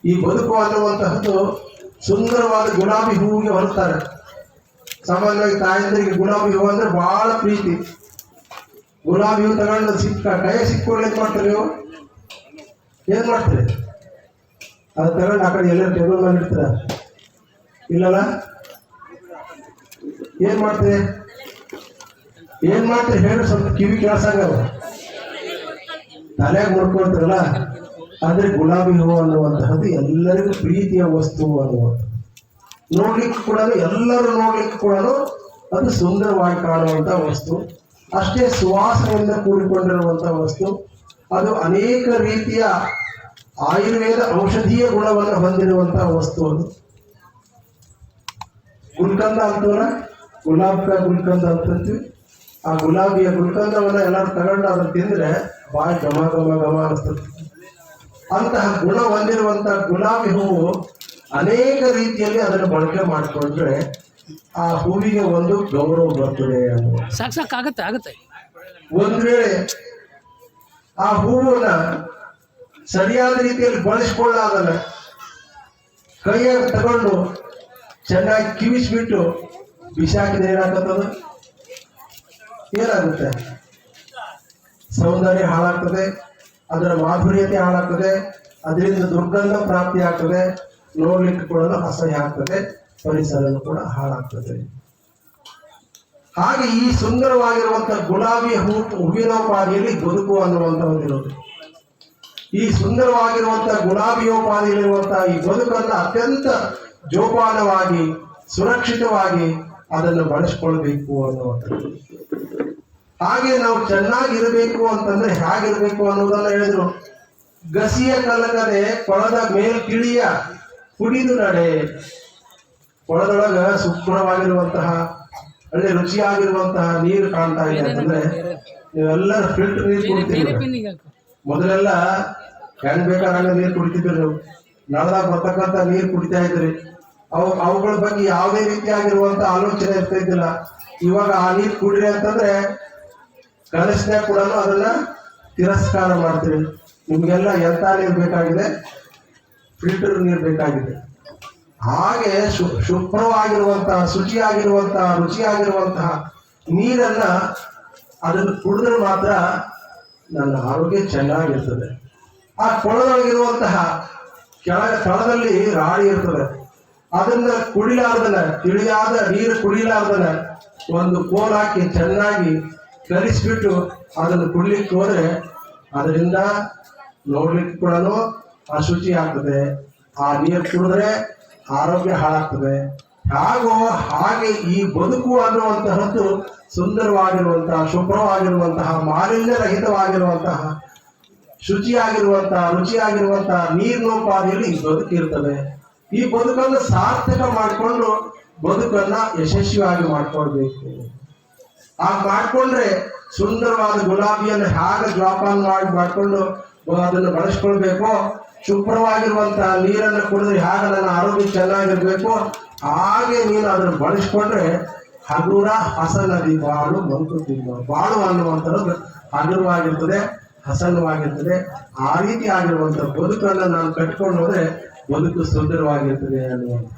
ಈ ಬದುಕು ಅನ್ನುವಂತಹದ್ದು ಸುಂದರವಾದ ಗುಲಾಬಿ ಹೂವಿಗೆ ಹೊರತಾರೆ ಸಾಮಾನ್ಯವಾಗಿ ತಾಯಂದ್ರಿಗೆ ಗುಲಾಬಿ ಹೂವು ಅಂದ್ರೆ ಬಹಳ ಪ್ರೀತಿ. ಗುಲಾಬಿ ಹೂ ತಗೊಂಡು ಸಿಕ್ಕ ಕೈ ಸಿಕ್ಕೊಳ್ಳಿ ಏನ್ ಮಾಡ್ತೀರಿ ನೀವು? ಏನ್ ಮಾಡ್ತೀರಿ? ಅದು ತಗೊಂಡು ಆ ಕಡೆ ಎಲ್ಲರೂ ಟೇಬಲ್ ಮೇಲೆ ಇಡ್ತೀರ? ಇಲ್ಲಲ್ಲ? ಏನ್ ಮಾಡ್ತೀನಿ ಏನ್ ಮಾಡ್ತೀನಿ ಹೇಳಿ ಸ್ವಲ್ಪ ಕಿವಿ ಕೇಳ್ಸಂಗವ ತಲೆಗೆ ಮುಡ್ಕೊಳ್ತಾರಲ್ಲ ಆದ್ರೆ ಗುಲಾಬಿ ಹೂ ಅನ್ನುವಂತಹದ್ದು ಎಲ್ಲರಿಗೂ ಪ್ರೀತಿಯ ವಸ್ತು ಅನ್ನುವಂಥದ್ದು. ನೋಡ್ಲಿಕ್ಕೆ ಕೂಡ ಎಲ್ಲರೂ ನೋಡ್ಲಿಕ್ಕೆ ಕೂಡ ಅದು ಸುಂದರವಾಗಿ ಕಾಣುವಂತ ವಸ್ತು. ಅಷ್ಟೇ ಸುವಾಸನೆಯಿಂದ ಕೂಡಿಕೊಂಡಿರುವಂತ ವಸ್ತು. ಅದು ಅನೇಕ ರೀತಿಯ ಆಯುರ್ವೇದ ಔಷಧೀಯ ಗುಣವನ್ನು ಹೊಂದಿರುವಂತ ವಸ್ತು ಅದು. ಗುಲ್ಕಂದ ಅಂತವ್ರ ಗುಲಾಬ್ ಕಾ ಗುಲ್ಕಂದ ಅಂತಂತೀವಿ ಆ ಗುಲಾಬಿಯ ಗುಲ್ಕಂದವನ್ನ ಎಲ್ಲರೂ ತಗೊಂಡು ಅದನ್ನ ತಿಂದ್ರೆ ಬಾಯಿ ಘಮ ಘಮ ಘಮ ಅನಿಸ್ತದೆ ಅಂತಹ ಗುಣ ಹೊಂದಿರುವಂತಹ ಗುಲಾಬಿ ಹೂವು ಅನೇಕ ರೀತಿಯಲ್ಲಿ ಅದನ್ನು ಬಳಕೆ ಮಾಡಿಕೊಂಡ್ರೆ ಆ ಹೂವಿಗೆ ಒಂದು ಗೌರವ ಬರ್ತದೆ ಸಾಕು ಸಾಕು ಆಗತ್ತೆ ಆಗತ್ತೆ. ಒಂದ್ ವೇಳೆ ಆ ಹೂವನ್ನ ಸರಿಯಾದ ರೀತಿಯಲ್ಲಿ ಬಳಸ್ಕೊಳ್ಳಾದಲ್ಲ ಕೈಯಾಗ ತಗೊಂಡು ಚೆನ್ನಾಗಿ ಕಿವಿಸ್ಬಿಟ್ಟು ಬಿಸಾಕಿದ್ರೆ ಏನಾಗ್ತದ? ಏನಾಗುತ್ತೆ? ಸೌಂದರ್ಯ ಹಾಳಾಗ್ತದೆ, ಅದರ ಮಾಧುರ್ಯತೆ ಹಾಳಾಗ್ತದೆ, ಅದರಿಂದ ದುರ್ಗಂಧ ಪ್ರಾಪ್ತಿ ಆಗ್ತದೆ, ನೋಡ್ಲಿಕ್ಕೆ ಕೂಡ ಅಸಹ್ಯ ಆಗ್ತದೆ ಪರಿಸರ ಕೂಡ ಹಾಳಾಗ್ತದೆ. ಹಾಗೆ ಈ ಸುಂದರವಾಗಿರುವಂತ ಗುಲಾಬಿ ಹೂ ಹೂವಿನೋಪಾದಿಯಲ್ಲಿ ಬದುಕು ಅನ್ನುವಂತ ಒಂದಿರೋದು ಈ ಸುಂದರವಾಗಿರುವಂತಹ ಗುಲಾಬಿಯೋಪಾದಿಯಲ್ಲಿರುವಂತಹ ಈ ಬದುಕನ್ನ ಅತ್ಯಂತ ಜೋಪಾನವಾಗಿ ಸುರಕ್ಷಿತವಾಗಿ ಅದನ್ನು ಬಳಸ್ಕೊಳ್ಬೇಕು ಅನ್ನುವಂಥದ್ದು ಹಾಗೆ ನಾವು ಚೆನ್ನಾಗಿರಬೇಕು ಅಂತಂದ್ರೆ ಹೇಗಿರ್ಬೇಕು ಅನ್ನೋದನ್ನ ಹೇಳಿದ್ರು. ಗಸಿಯ ಕಲಕದೆ ಕೊಳದ ಮೇಲ್ ಕಿಳಿಯ ಕುಡಿದು ನಡೆ. ಕೊಳದೊಳಗ ಶುಭ್ರವಾಗಿರುವಂತಹ ಒಳ್ಳೆ ರುಚಿಯಾಗಿರುವಂತಹ ನೀರು ಕಾಣ್ತಾ ಇದೆ ಅಂತಂದ್ರೆ ನೀವೆಲ್ಲರೂ ಫಿಲ್ಟರ್ ನೀರು ಕುಡಿತೀವಿ ಮೊದಲೆಲ್ಲ ಹೆಂಗ್ ಬೇಕಾದಾಗ ನೀರು ಕುಡಿತಿದ್ರು ನೀವು? ನಳದಾಗ ಬರ್ತಕ್ಕಂಥ ನೀರು ಕುಡಿತಾ ಇದ್ರಿ. ಅವು ಅವುಗಳ ಬಗ್ಗೆ ಯಾವುದೇ ರೀತಿಯಾಗಿರುವಂತ ಆಲೋಚನೆ ಇರ್ತಿದ್ದಿಲ್ಲ. ಇವಾಗ ಆ ನೀರು ಕುಡಿರಿ ಅಂತಂದ್ರೆ ಕನಸಿನಾಗ ಕೂಡ ಅದನ್ನ ತಿರಸ್ಕಾರ ಮಾಡ್ತೀವಿ. ನಿಮ್ಗೆಲ್ಲ ಎಂತ ನೀರು ಬೇಕಾಗಿದೆ? ಫಿಲ್ಟರ್ ನೀರು ಬೇಕಾಗಿದೆ. ಹಾಗೆ ಶು ಶುಭ್ರವಾಗಿರುವಂತಹ, ಶುಚಿಯಾಗಿರುವಂತಹ, ರುಚಿಯಾಗಿರುವಂತಹ ನೀರನ್ನ ಅದನ್ನು ಕುಡಿದ್ರೆ ಮಾತ್ರ ನನ್ನ ಆರೋಗ್ಯ ಚೆನ್ನಾಗಿರ್ತದೆ. ಆ ಕೊಳದೊಳಗಿರುವಂತಹ ಕೆಳ ಸ್ಥಳದಲ್ಲಿ ರಾಡಿ ಇರ್ತದೆ. ಅದನ್ನ ಕುಡಿಲಾರ್ದನ, ತಿಳಿಯಾದ ನೀರು ಕುಡಿಲಾರ್ದನ ಒಂದು ಕೋಲ್ ಹಾಕಿ ಚೆನ್ನಾಗಿ ಕಲಿಸ್ಬಿಟ್ಟು ಅದನ್ನು ಕುಡ್ಲಿಕ್ಕೆ ಹೋದ್ರೆ ಅದರಿಂದ ನೋಡ್ಲಿಕ್ಕೆ ಕೂಡ ಅಶುಚಿ ಆಗ್ತದೆ. ಆ ನೀರು ಕುಡಿದ್ರೆ ಆರೋಗ್ಯ ಹಾಳಾಗ್ತದೆ. ಹಾಗೋ ಹಾಗೆ ಈ ಬದುಕು ಅನ್ನುವಂತಹದ್ದು ಸುಂದರವಾಗಿರುವಂತಹ, ಶುಭ್ರವಾಗಿರುವಂತಹ ಮಾಲಿನ್ಯ ರಹಿತವಾಗಿರುವಂತಹ ಶುಚಿಯಾಗಿರುವಂತಹ, ರುಚಿಯಾಗಿರುವಂತಹ ನೀರಿನೋಪಾದಿಯಲ್ಲಿ ಬದುಕಿರ್ತದೆ. ಈ ಬದುಕನ್ನು ಸಾರ್ಥಕ ಮಾಡಿಕೊಂಡು ಬದುಕನ್ನ ಯಶಸ್ವಿಯಾಗಿ ಮಾಡ್ಕೊಳ್ಬೇಕು. ಆ ಮಾಡ್ಕೊಂಡ್ರೆ ಸುಂದರವಾದ ಗುಲಾಬಿಯನ್ನು ಹೇಗೆ ಜೋಪಾನ ಮಾಡಿ ಮಾಡಿಕೊಂಡು ಅದನ್ನು ಬಳಸ್ಕೊಳ್ಬೇಕು ಶುಭ್ರವಾಗಿರುವಂತಹ ನೀರನ್ನು ಕುಡಿದ್ರೆ ಹೇಗೆ ನನ್ನ ಆರೋಗ್ಯ ಚೆನ್ನಾಗಿರ್ಬೇಕು, ಹಾಗೆ ನೀನು ಅದನ್ನು ಬಳಸ್ಕೊಂಡ್ರೆ ಹಗುರ ಹಸನದಿ ಬಾಳು ಮಂಕುತಿಮ್ಮ ಬಾಳು ಅನ್ನುವಂಥದ್ದು ಹಗುರವಾಗಿರ್ತದೆ, ಹಸನವಾಗಿರ್ತದೆ. ಆ ರೀತಿ ಆಗಿರುವಂಥ ಬದುಕನ್ನು ನಾನು ಕಟ್ಕೊಂಡು ಹೋದ್ರೆ ಬದುಕು ಸುಂದರವಾಗಿರ್ತದೆ ಅನ್ನುವಂಥ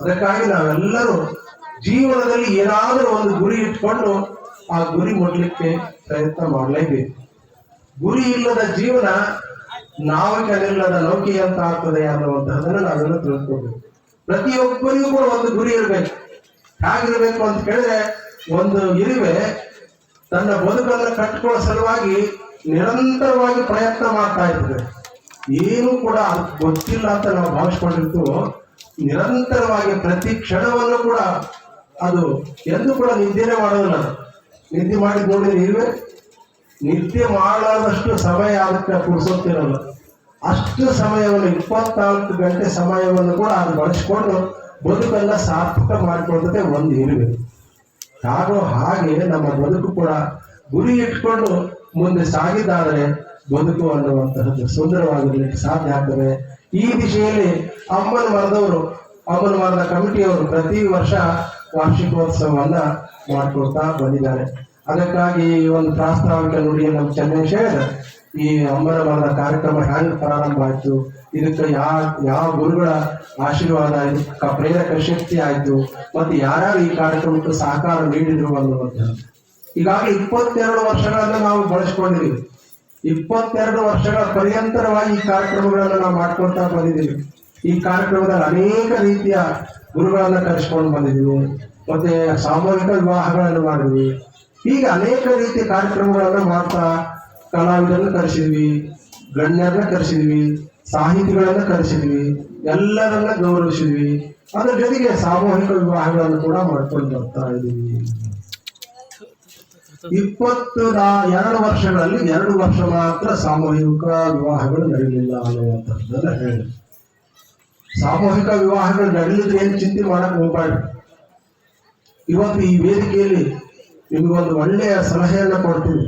ಅದಕ್ಕಾಗಿ ನಾವೆಲ್ಲರೂ ಜೀವನದಲ್ಲಿ ಏನಾದರೂ ಒಂದು ಗುರಿ ಇಟ್ಕೊಂಡು ಆ ಗುರಿ ಮುಟ್ಲಿಕ್ಕೆ ಪ್ರಯತ್ನ ಮಾಡಲೇಬೇಕು. ಗುರಿ ಇಲ್ಲದ ಜೀವನ ನಾವಿಕನಿಲ್ಲದ ನೌಕೆ ಅಂತ ಆಗ್ತದೆ ಅನ್ನುವಂತಹದನ್ನ ನಾವೆಲ್ಲ ತಿಳ್ಕೊಬೇಕು. ಪ್ರತಿಯೊಬ್ಬರಿಗೂ ಕೂಡ ಒಂದು ಗುರಿ ಇರಬೇಕು. ಹೇಗಿರ್ಬೇಕು ಅಂತ ಹೇಳಿದ್ರೆ ಒಂದು ಇರುವೆ ತನ್ನ ಬದುಕನ್ನು ಕಟ್ಕೊಳ್ಳೋ ಸಲುವಾಗಿ ನಿರಂತರವಾಗಿ ಪ್ರಯತ್ನ ಮಾಡ್ತಾ ಇರ್ತದೆ. ಏನು ಕೂಡ ಗೊತ್ತಿಲ್ಲ ಅಂತ ನಾವು ಭಾವಿಸ್ಕೊಂಡಿದ್ದು ನಿರಂತರವಾಗಿ ಪ್ರತಿ ಕ್ಷಣವನ್ನು ಕೂಡ ಅದು ಎಂದು ಕೂಡ ನಿದ್ದೆನೆ ಮಾಡೋದಿಲ್ಲ. ನಿದ್ದೆ ಮಾಡಿ ನೋಡಿ ನೀವೇ ನಿದ್ದೆ ಮಾಡಾದಷ್ಟು ಸಮಯ ಅದಕ್ಕೆ ಕುಡಿಸೋತಿರಲ್ಲ ಅಷ್ಟು ಸಮಯವನ್ನು, ಇಪ್ಪತ್ನಾಲ್ಕು ಗಂಟೆ ಸಮಯವನ್ನು ಕೂಡ ಅದು ಬಳಸ್ಕೊಂಡು ಬದುಕನ್ನ ಸಾರ್ಥಕ ಮಾಡಿಕೊಳ್ಳದೆ ಒಂದು ಇರುವೆ ಹಾಗೂ ಹಾಗೆ ನಮ್ಮ ಬದುಕು ಕೂಡ ಗುರಿ ಇಟ್ಕೊಂಡು ಮುಂದೆ ಸಾಗಿದ್ದಾದರೆ ಬದುಕು ಅನ್ನುವಂತಹದ್ದು ಸುಂದರವಾಗಿರ್ಲಿಕ್ಕೆ ಸಾಧ್ಯ ಆಗ್ತದೆ. ಈ ದಿಶೆಯಲ್ಲಿ ಅಮ್ಮನ ಮರದವರು ಅಮ್ಮನ ಮರದ ಕಮಿಟಿಯವರು ಪ್ರತಿ ವರ್ಷ ವಾರ್ಷಿಕೋತ್ಸವವನ್ನ ಮಾಡ್ಕೊಳ್ತಾ ಬಂದಿದ್ದಾರೆ. ಅದಕ್ಕಾಗಿ ಈ ಒಂದು ಪ್ರಾಸ್ತಾವಿಕ ನುಡಿ ನಮ್ಮ ಚೆನ್ನೈ ಹೇಳಿದ ಈ ಅಮ್ಮನ ಮರದ ಕಾರ್ಯಕ್ರಮ ಹ್ಯಾಂಗ್ ಪ್ರಾರಂಭ ಆಯ್ತು, ಇದಕ್ಕೆ ಯಾವ ಯಾವ ಗುರುಗಳ ಆಶೀರ್ವಾದ ಪ್ರೇರಕ ಶಕ್ತಿ ಆಯ್ತು, ಮತ್ತೆ ಯಾರ್ಯಾರು ಈ ಕಾರ್ಯಕ್ರಮಕ್ಕೆ ಸಹಕಾರ ನೀಡಿದ್ರು ಅನ್ನುವಂಥದ್ದು. ಈಗಾಗಲೇ ಇಪ್ಪತ್ತೆರಡು ವರ್ಷಗಳನ್ನ ನಾವು ಬಳಸ್ಕೊಂಡಿದ್ದೀವಿ. ಇಪ್ಪತ್ತೆರಡು ವರ್ಷಗಳ ಪರ್ಯಂತರವಾಗಿ ಈ ಕಾರ್ಯಕ್ರಮಗಳನ್ನು ನಾವು ಮಾಡ್ಕೊಳ್ತಾ ಬಂದಿದ್ದೀವಿ. ಈ ಕಾರ್ಯಕ್ರಮದಲ್ಲಿ ಅನೇಕ ರೀತಿಯ ಗುರುಗಳನ್ನು ಕರೆಸ್ಕೊಂಡು ಬಂದಿದ್ದೀವಿ. ಮತ್ತೆ ಸಾಮೂಹಿಕ ವಿವಾಹಗಳನ್ನು ಮಾಡಿದ್ವಿ. ಹೀಗೆ ಅನೇಕ ರೀತಿಯ ಕಾರ್ಯಕ್ರಮಗಳನ್ನು ಮಾಡ್ತಾ ಕಲಾವಿದರನ್ನು ಕರೆಸಿದ್ವಿ, ಗಣ್ಯರನ್ನ ಕರೆಸಿದ್ವಿ, ಸಾಹಿತಿಗಳನ್ನ ಕರೆಸಿದ್ವಿ, ಎಲ್ಲರನ್ನ ಗೌರವಿಸಿದ್ವಿ. ಅದ್ರ ಜೊತೆಗೆ ಸಾಮೂಹಿಕ ವಿವಾಹಗಳನ್ನು ಕೂಡ ಮಾಡ್ಕೊಂಡು ಬರ್ತಾ ಇದ್ದೀವಿ. ಇಪ್ಪತ್ತು ಎರಡು ವರ್ಷಗಳಲ್ಲಿ ಎರಡು ವರ್ಷ ಮಾತ್ರ ಸಾಮೂಹಿಕ ವಿವಾಹಗಳು ನಡೆಯಲಿಲ್ಲ ಅನ್ನುವಂಥದ್ದನ್ನ ಹೇಳಿ. ಸಾಮೂಹಿಕ ವಿವಾಹಗಳು ನಡೆಯಲಿದ್ರೆ ಏನು ಚಿಂತೆ ಮಾಡಕ್ ಹೋಗ್ಬಾರ್ದು ಇವತ್ತು ಈ ವೇದಿಕೆಯಲ್ಲಿ ನಿಮಗೊಂದು ಒಳ್ಳೆಯ ಸಲಹೆಯನ್ನು ಕೊಡ್ತೀವಿ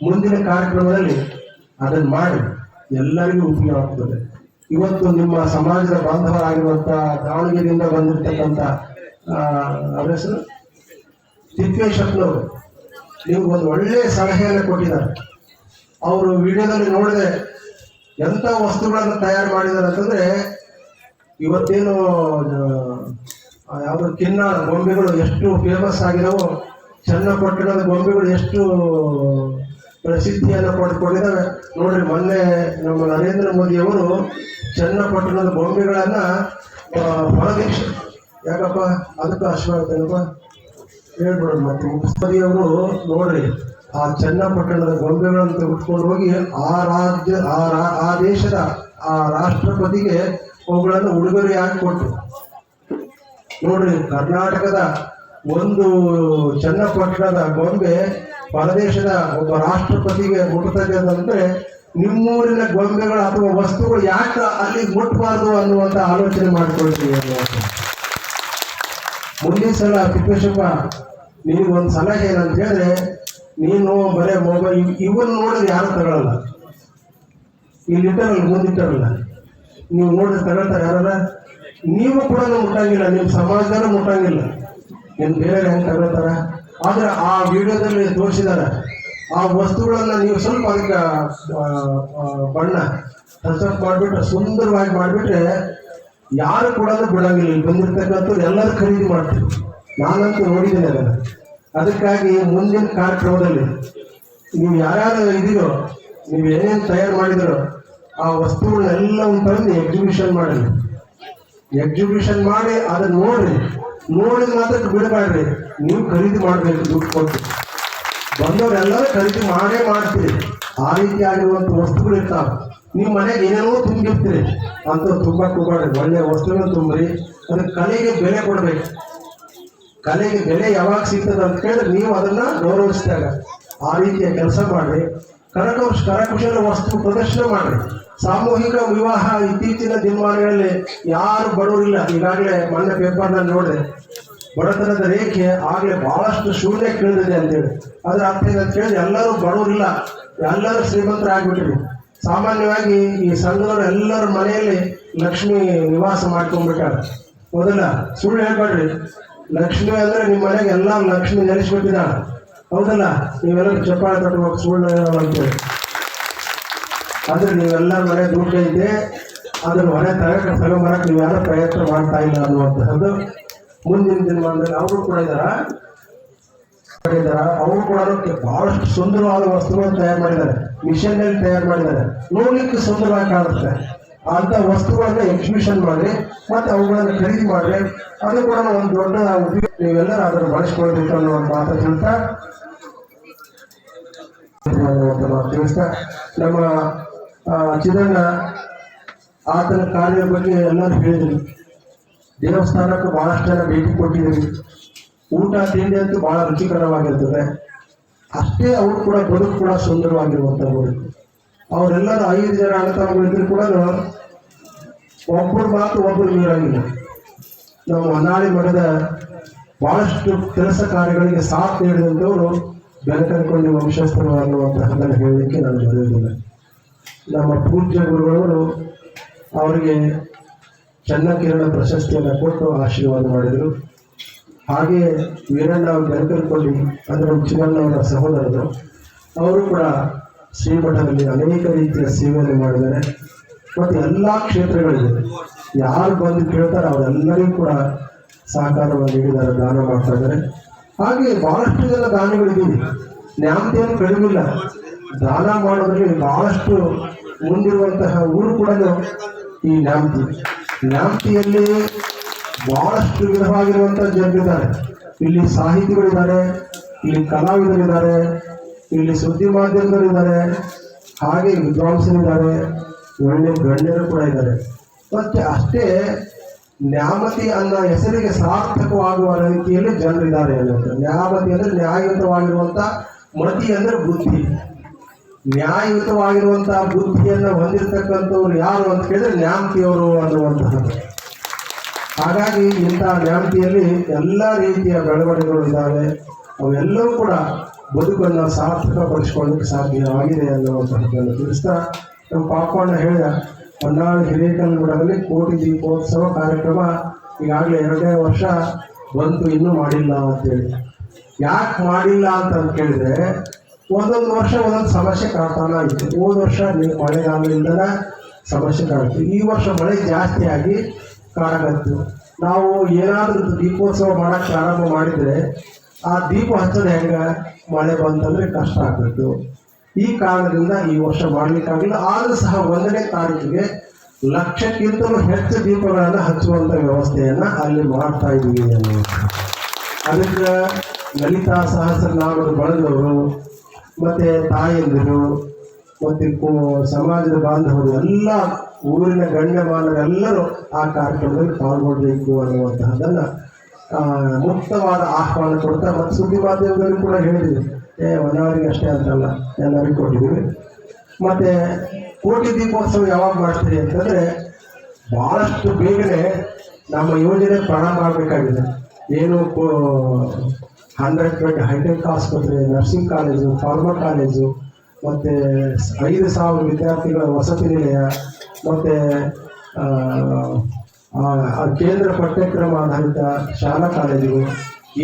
ಮುಂದಿನ ಕಾರ್ಯಕ್ರಮದಲ್ಲಿ ಅದನ್ನು ಮಾಡಿ ಎಲ್ಲರಿಗೂ ಉಪಯೋಗ ಆಗ್ತದೆ. ಇವತ್ತು ನಿಮ್ಮ ಸಮಾಜದ ಬಾಂಧವರಾಗಿರುವಂತ ದಾವಣಗೆರೆಯಿಂದ ಬಂದಿರತಕ್ಕಂಥ ಅವರ ಹೆಸರು? ತಿಪ್ಪೇಶಪ್ಪನವರು ನೀವು ಒಂದು ಒಳ್ಳೆಯ ಸಲಹೆಯನ್ನು ಕೊಟ್ಟಿದ್ದಾರೆ. ಅವರು ವಿಡಿಯೋದಲ್ಲಿ ನೋಡಿದೆ ಎಂಥ ವಸ್ತುಗಳನ್ನು ತಯಾರು ಮಾಡಿದ್ದಾರೆ ಅಂತಂದ್ರೆ ಇವತ್ತೇನು ಯಾವ್ದು ಕಿನ್ನಾಳ ಗೊಂಬೆಗಳು ಎಷ್ಟು ಫೇಮಸ್ ಆಗಿದಾವೋ ಚನ್ನಪಟ್ಟಣದ ಗೊಂಬೆಗಳು ಎಷ್ಟು ಪ್ರಸಿದ್ಧಿಯನ್ನು ಪಡೆದುಕೊಂಡಿದ್ದಾವೆ ನೋಡ್ರಿ ಮೊನ್ನೆ ನಮ್ಮ ನರೇಂದ್ರ ಮೋದಿ ಅವರು ಚನ್ನಪಟ್ಟಣದ ಗೊಂಬೆಗಳನ್ನ ಆ, ಹೊರದೇಶ ಯಾಕಪ್ಪ? ಅದಕ್ಕೆ ಅಶ್ವಾಗ್ತೇನಪ್ಪ ಹೇಳ್ಬಿಡೋದು ಮತ್ತೆ. ಮುಖ್ಯಮಂತ್ರಿಯವರು ನೋಡ್ರಿ, ಆ ಚನ್ನಪಟ್ಟಣದ ಗೊಂಬೆಗಳನ್ನು ತೆಗೆದುಕೊಂಡು ಹೋಗಿ ಆ ರಾಜ್ಯ, ಆ ಆ ದೇಶದ, ಆ ರಾಷ್ಟ್ರಪತಿಗೆ ಅವುಗಳನ್ನು ಉಡುಗೊರೆಯಾಗಿ ಕೊಟ್ಟರು. ನೋಡ್ರಿ, ಕರ್ನಾಟಕದ ಒಂದು ಚನ್ನಪಟ್ಟಣದ ಗೊಂಬೆ ಪರದೇಶದ ಒಬ್ಬ ರಾಷ್ಟ್ರಪತಿಗೆ ಮುಟ್ಟುತ್ತದೆ ಅಂತಂದ್ರೆ ನಿಮ್ಮೂರಿನ ಗೊಂಬೆಗಳು ಅಥವಾ ವಸ್ತುಗಳು ಯಾಕೆ ಅಲ್ಲಿ ಮುಟ್ಟಬಾರ್ದು ಅನ್ನುವಂತ ಆಲೋಚನೆ ಮಾಡ್ಕೊಳ್ತೀವಿ ಅನ್ನುವಂಥ ಮುಂದಿನ ಸಲ ತಿಪ್ಪೇಶಪ್ಪ ಒಂದು ಸಲಹೆ ಏನಂತ ಹೇಳಿದ್ರೆ, ನೀನು ಬರೇ ಮೊಬೈಲ್ ಇವನ್ ನೋಡಿದ್ರೆ ಯಾರು ತಗೊಳಲ್ಲ. ಇಲ್ಲಿ ಇಟ್ಟಾರಲ್ಲ ಮುಂದಿಟ್ಟಾರಲ್ಲ ನೀವು ನೋಡಿದ್ರೆ ತಗೊಳ್ತಾರೆ ಯಾರಲ್ಲ ನೀವು ಕೂಡ ಮುಟ್ಟಂಗಿಲ್ಲ ನಿಮ್ಮ ಸಮಾಜದಲ್ಲೂ ಮುಟ್ಟಂಗಿಲ್ಲ. ನಿಮ್ ಬೇರೆ ಹೆಂಗೆ ತಗೊಳ್ತಾರ? ಆದ್ರೆ ಆ ವಿಡಿಯೋದಲ್ಲಿ ತೋರಿಸಿದಾರ, ಆ ವಸ್ತುಗಳನ್ನ ನೀವು ಸ್ವಲ್ಪ ಅದಕ್ಕೆ ಬಣ್ಣ ಟಚ್ ಟಚಪ್ ಮಾಡಿಬಿಟ್ರೆ, ಸುಂದರವಾಗಿ ಮಾಡಿಬಿಟ್ರೆ ಯಾರು ಕೊಡೋದು ಬಿಡೋಂಗಿಲ್ಲ. ಇಲ್ಲಿ ಬಂದಿರ್ತಕ್ಕಂಥವ್ರು ಎಲ್ಲರೂ ಖರೀದಿ ಮಾಡ್ತೀವಿ. ನಾನಂತೂ ನೋಡಿದ್ದೇನೆ ಅದನ್ನು. ಅದಕ್ಕಾಗಿ ಮುಂದಿನ ಕಾರ್ಯಕ್ರಮದಲ್ಲಿ ನೀವು ಯಾರ್ಯಾರು ಇದೀರೋ, ನೀವು ಏನೇನು ತಯಾರು ಮಾಡಿದಿರೋ, ಆ ವಸ್ತುಗಳನ್ನೆಲ್ಲವನ್ನು ತಂದು ಎಕ್ಸಿಬಿಷನ್ ಮಾಡಿ. ಎಕ್ಸಿಬಿಷನ್ ಮಾಡಿ, ಅದನ್ನ ನೋಡ್ರಿ ನೋಡಿದ ಮಾತ್ರ ಬಿಡಬೇಡ್ರಿ. ನೀವು ಖರೀದಿ ಮಾಡಬೇಕು ದುಡ್ಡು ಕೊಟ್ಟು. ಬಂದವರೆಲ್ಲರೂ ಖರೀದಿ ಮಾಡೇ ಮಾಡ್ತೀರಿ. ಆ ರೀತಿ ಆಗಿರುವಂತ ವಸ್ತುಗಳು ಇರ್ತಾವ. ನಿಮ್ಮ ಮನೆಗೆ ಏನೇನೋ ತುಂಬಿರ್ತೀರಿ, ಅಂತ ತುಂಬ ಹೋಗ್ಬೇಡ್ರಿ ಒಳ್ಳೆ ವಸ್ತುಗಳನ್ನ ತುಂಬ್ರಿ ಅದಕ್ಕೆ ಕಲೆಗೆ ಬೆಲೆ ಕೊಡ್ಬೇಕು. ಕಲೆಗೆ ಬೆಲೆ ಯಾವಾಗ ಸಿಗ್ತದೆ ಅಂತ ಕೇಳಿದ್ರೆ ನೀವು ಅದನ್ನ ಗೌರವಿಸಿದಾಗ. ಆ ರೀತಿಯ ಕೆಲಸ ಮಾಡ್ರಿ. ಕರಕೌಶ ಕರಕುಶಲ ವಸ್ತು ಪ್ರದರ್ಶನ ಮಾಡ್ರಿ. ಸಾಮೂಹಿಕ ವಿವಾಹ ಇತ್ತೀಚಿನ ದಿನಮಾನಗಳಲ್ಲಿ ಯಾರು ಬಡವರಿಲ್ಲ. ಈಗಾಗಲೇ ಮೊನ್ನೆ ಪೇಪರ್ನಲ್ಲಿ ನೋಡಿದೆ. ಬಡತನದ ರೇಖೆ ಆಗಲೇ ಬಹಳಷ್ಟು ಶೂನ್ಯ ಕೇಳಿದೆ ಅಂತೇಳಿ ಅದರ ಅರ್ಥ ಏನಂತ ಕೇಳಿದ್ರೆ ಎಲ್ಲರೂ ಬಡವರಿಲ್ಲ. ಎಲ್ಲರೂ ಶ್ರೀಮಂತರಾಗ್ಬಿಟ್ರಿ ಸಾಮಾನ್ಯವಾಗಿ ಈ ಸಂಘದವರು ಎಲ್ಲರ ಮನೆಯಲ್ಲಿ ಲಕ್ಷ್ಮಿ ನಿವಾಸ ಮಾಡ್ಕೊಂಡ್ಬಿಟ್ಟಾರ. ಮೊದಲ ಸುಳ್ಳು ಹೇಳ್ಬೇಡ್ರಿ. ಲಕ್ಷ್ಮಿ ಅಂದ್ರೆ ನಿಮ್ಮ ಮನೆಗೆ ಎಲ್ಲ ಲಕ್ಷ್ಮಿ ನೆಲೆಸ್ಬಿಟ್ಟಿದ್ದಾಳ ಹೌದಲ್ಲ? ನೀವೆಲ್ಲರೂ ಚಪ್ಪಾಳೆ ತಟ್ಟಬೇಕು ಸುಳ್ಳು ಅಂತೇಳಿ ಆದ್ರೆ ನೀವೆಲ್ಲ ಮನೆ ದುಡ್ಡು ಇದೆ. ಅದನ್ನು ಮನೆ ತಗಕ್ಕೆ ತಗೊಂಬರಕ್ಕೆ ನೀವು ಯಾರು ಪ್ರಯತ್ನ ಮಾಡ್ತಾ ಇಲ್ಲ ಅನ್ನುವಂಥದ್ದು ಮುಂದಿನ ದಿನಮಾನದಲ್ಲಿ ಅವರು ಕೂಡ ಇದ್ದಾರೆ ಅವರು ಕೂಡ ಬಹಳಷ್ಟು ಸುಂದರವಾದ ವಸ್ತುಗಳನ್ನು ತಯಾರು ಮಾಡಿದ್ದಾರೆ. ಮಿಷನ್ ತಯಾರು ಮಾಡಿದ್ದಾರೆ. ನೋಡ್ಲಿಕ್ಕೆ ಸುಂದರವಾಗಿ ಕಾಣುತ್ತೆ. ಅಂತ ವಸ್ತುಗಳನ್ನ ಎಕ್ಸಿಬಿಷನ್ ಮಾಡಿ, ಮತ್ತೆ ಅವುಗಳನ್ನು ಖರೀದಿ ಮಾಡಿ, ಅದು ಕೂಡ ಒಂದು ದೊಡ್ಡ ಉಪಯೋಗ ನೀವೆಲ್ಲರೂ ಅದನ್ನು ಬಳಸ್ಕೊಳ್ಬೇಕು ಅನ್ನೋ ಒಂದು ಮಾತು ತಿಳಿಸ್ತಾ ನಮ್ಮ ಚಿದಣ್ಣ ಆತನ ಕಾರ್ಯದ ಬಗ್ಗೆ ಎಲ್ಲರೂ ಹೇಳಿದ್ರು. ದೇವಸ್ಥಾನಕ್ಕೆ ಬಹಳಷ್ಟು ಜನ ಭೇಟಿ ಕೊಟ್ಟಿದ್ದೀವಿ ಊಟ, ತಿಂಡಿ ಅಂತೂ ಬಹಳ ರುಚಿಕರವಾಗಿರ್ತದೆ. ಅಷ್ಟೇ ಅವರು ಕೂಡ ಬದುಕು ಕೂಡ ಸುಂದರವಾಗಿರುವಂತ ಬದುಕು ಅವರೆಲ್ಲರೂ ಐದು ಜನ ಅಣ್ಣತಮ್ಮಗಳಿದ್ರು ಕೂಡ ಒಬ್ಬರು ಮಾತು ಒಬ್ಬರು ನೀರಾಗಿಲ್ಲ. ನಾವು ಹೊನ್ನಾಳಿ ಮಠದ ಬಹಳಷ್ಟು ಕೆಲಸ ಕಾರ್ಯಗಳಿಗೆ ಸಾಥ್ ನೀಡಿದಂಥವರು ಬೆಳಕನ್ಕೊಂಡು ವಂಶಸ್ಥರು ಅನ್ನುವಂತಹದನ್ನು ಹೇಳಲಿಕ್ಕೆ ನಾನು ಬರೆಯುವುದಿಲ್ಲ ನಮ್ಮ ಪೂಜ್ಯ ಗುರುಗಳು ಅವರಿಗೆ ಚನ್ನಕಿರಣ ಪ್ರಶಸ್ತಿಯನ್ನು ಕೊಟ್ಟು ಆಶೀರ್ವಾದ ಮಾಡಿದರು. ಹಾಗೆ ವೀರಣ್ಣ ಬೆಳಕಲ್ಕೊಂಡಿ ಅಂದರೆ ಚಿನ್ನಣ್ಣವರ ಸಹೋದರರು, ಅವರು ಕೂಡ ಶ್ರೀಮಠದಲ್ಲಿ ಅನೇಕ ರೀತಿಯ ಸೇವೆಯನ್ನು ಮಾಡಿದ್ದಾರೆ. ಮತ್ತು ಎಲ್ಲ ಕ್ಷೇತ್ರಗಳಿದೆ ಯಾರು ಬಂದು ಕೇಳ್ತಾರೆ ಅವರೆಲ್ಲರಿಗೂ ಕೂಡ ಸಹಕಾರವನ್ನು ನೀಡಿದ್ದಾರೆ, ದಾನ ಮಾಡ್ತಾ ಇದ್ದಾರೆ. ಹಾಗೆ ಬಹಳಷ್ಟು ಜನ ದಾನಗಳಿದ್ದೀವಿ ನ್ಯಾಮತಿಯನ್ನು ಕಡಿಮಿಲ್ಲ. ದಾನ ಮಾಡೋದ್ರಲ್ಲಿ ಬಹಳಷ್ಟು ಮುಂದಿರುವಂತಹ ಊರು ಕೂಡ ಈ ನ್ಯಾಮತಿ. ನ್ಯಾಮತಿಯಲ್ಲಿ ಬಹಳಷ್ಟು ವಿಧವಾಗಿರುವಂತಹ ಜನರಿದ್ದಾರೆ. ಇಲ್ಲಿ ಸಾಹಿತಿಗಳಿದ್ದಾರೆ, ಇಲ್ಲಿ ಕಲಾವಿದರಿದ್ದಾರೆ, ಇಲ್ಲಿ ಸುದ್ದಿ ಮಾಧ್ಯಮದಲ್ಲಿದ್ದಾರೆ, ಹಾಗೆ ವಿದ್ವಾಂಸರಿದ್ದಾರೆ, ಒಳ್ಳೆ ಗಣ್ಯರು ಕೂಡ ಇದ್ದಾರೆ. ಮತ್ತೆ ಅಷ್ಟೇ ನ್ಯಾಮತಿ ಅನ್ನೋ ಹೆಸರಿಗೆ ಸಾರ್ಥಕವಾಗುವ ರೀತಿಯಲ್ಲಿ ಜನರಿದ್ದಾರೆ ಅನ್ನೋದು. ನ್ಯಾಮತಿ ಅಂದ್ರೆ ನ್ಯಾಯಯುತವಾಗಿರುವಂಥ ಮತಿ ಅಂದ್ರೆ ಬುದ್ಧಿ. ನ್ಯಾಯಯುತವಾಗಿರುವಂತಹ ಬುದ್ಧಿಯನ್ನು ಹೊಂದಿರತಕ್ಕಂಥವ್ರು ಯಾರು ಅಂತ ಕೇಳಿದ್ರೆ ನ್ಯಾಮತಿಯವರು ಅನ್ನುವಂತಹದ್ದು ಹಾಗಾಗಿ ಇಂತಹ ನ್ಯಾಮತಿಯಲ್ಲಿ ಎಲ್ಲ ರೀತಿಯ ಬೆಳವಣಿಗೆಗಳು ಇದ್ದಾವೆ. ಅವೆಲ್ಲವೂ ಕೂಡ ಬದುಕನ್ನು ಸಾರ್ಥಕಪಡಿಸಿಕೊಳ್ಳಕ್ಕೆ ಸಾಧ್ಯವಾಗಿದೆ ಅನ್ನುವಂಥದ್ದನ್ನು ತಿಳಿಸ್ತಾ ನಮ್ಮ ಪಾಪಣ್ಣ ಹೇಳಿದ, ಹೊನ್ನಾಳಿ ಹಿರೇಕಲ್ಗೂಡದಲ್ಲಿ ಕೋಟಿ ದೀಪೋತ್ಸವ ಕಾರ್ಯಕ್ರಮ ಈಗಾಗಲೇ ಎರಡನೇ ವರ್ಷ ಬಂತು, ಇನ್ನೂ ಮಾಡಿಲ್ಲ ಅಂತೇಳಿ ಯಾಕೆ ಮಾಡಿಲ್ಲ ಅಂತ ಕೇಳಿದ್ರೆ ಒಂದೊಂದು ವರ್ಷ, ಒಂದೊಂದು ಸಮಸ್ಯೆ ಕಾಡ್ತಾನ ಇತ್ತು ಹೋದ ವರ್ಷ ನೀವು ಮಳೆಗಾಲದಿಂದನ ಸಮಸ್ಯೆ ಕಾಣುತ್ತೆ ಈ ವರ್ಷ ಮಳೆ ಜಾಸ್ತಿ ಆಗಿ ಕಾಡಕತ್ತು ನಾವು ಏನಾದರೂ ದೀಪೋತ್ಸವ ಮಾಡಕ್ಕೆ ಪ್ರಾರಂಭ ಮಾಡಿದ್ರೆ ಆ ದೀಪ ಹಚ್ಚೋದು ಹೆಂಗೆ? ಮಳೆ ಬಂತಂದ್ರೆ ಕಷ್ಟ ಆಗ್ತಿತ್ತು ಈ ಕಾರಣದಿಂದ ಈ ವರ್ಷ ಮಾಡ್ಲಿಕ್ಕಾಗಿಲ್ಲ ಆದರೂ ಸಹ ಒಂದನೇ ತಾರೀಕಿಗೆ ಲಕ್ಷಕ್ಕಿಂತಲೂ ಹೆಚ್ಚು ದೀಪಗಳನ್ನು ಹಚ್ಚುವಂತ ವ್ಯವಸ್ಥೆಯನ್ನು ಅಲ್ಲಿ ಮಾಡ್ತಾ ಇದ್ದೀವಿ ಅದಕ್ಕೆ ಲಲಿತಾ ಸಹಸ್ರನಾಮದ ಬಳದವರು ಮತ್ತೆ ತಾಯಂದಿರು, ಮತ್ತೆ ಸಮಾಜದ ಬಾಂಧವರು, ಎಲ್ಲ ಊರಿನ ಗಣ್ಯಮಾನರೆಲ್ಲರೂ ಆ ಕಾರ್ಯಕ್ರಮದಲ್ಲಿ ಪಾಲ್ಗೊಳ್ಬೇಕು ಅನ್ನುವಂತಹದ್ದನ್ನ ಮುಕ್ತವಾದ ಆಹ್ವಾನ ಕೊಡ್ತಾ ಮತ್ತು ಸುದ್ದಿ ಮಾಧ್ಯಮದಲ್ಲಿ ಕೂಡ ಹೇಳಿದ್ವಿ ಏ ಹೊನ್ನಾಳಿಗೆ ಅಷ್ಟೇ ಅಂತಲ್ಲ ಎಲ್ಲರಿಗೂ ಕೊಟ್ಟಿದ್ದೀವಿ ಮತ್ತೆ ಕೋಟಿ ದೀಪೋತ್ಸವ ಯಾವಾಗ ಮಾಡ್ತೀರಿ ಅಂತಂದ್ರೆ, ಬಹಳಷ್ಟು ಬೇಗನೆ ನಮ್ಮ ಯೋಜನೆ ಪ್ರಾರಂಭ ಆಗಬೇಕಾಗಿದೆ. ಏನು ಹಂಡ್ರೆಡ್ ಬೆಡ್ ಹೈಟೆಕ್ ಆಸ್ಪತ್ರೆ ನರ್ಸಿಂಗ್ ಕಾಲೇಜು, ಫಾರ್ಮಾ ಕಾಲೇಜು, ಮತ್ತು ಐದು ಸಾವಿರ ವಿದ್ಯಾರ್ಥಿಗಳ ವಸತಿ ನಿಲಯ, ಮತ್ತು ಕೇಂದ್ರ ಪಠ್ಯಕ್ರಮ ಆಧಾರಿತ ಶಾಲಾ ಕಾಲೇಜುಗಳು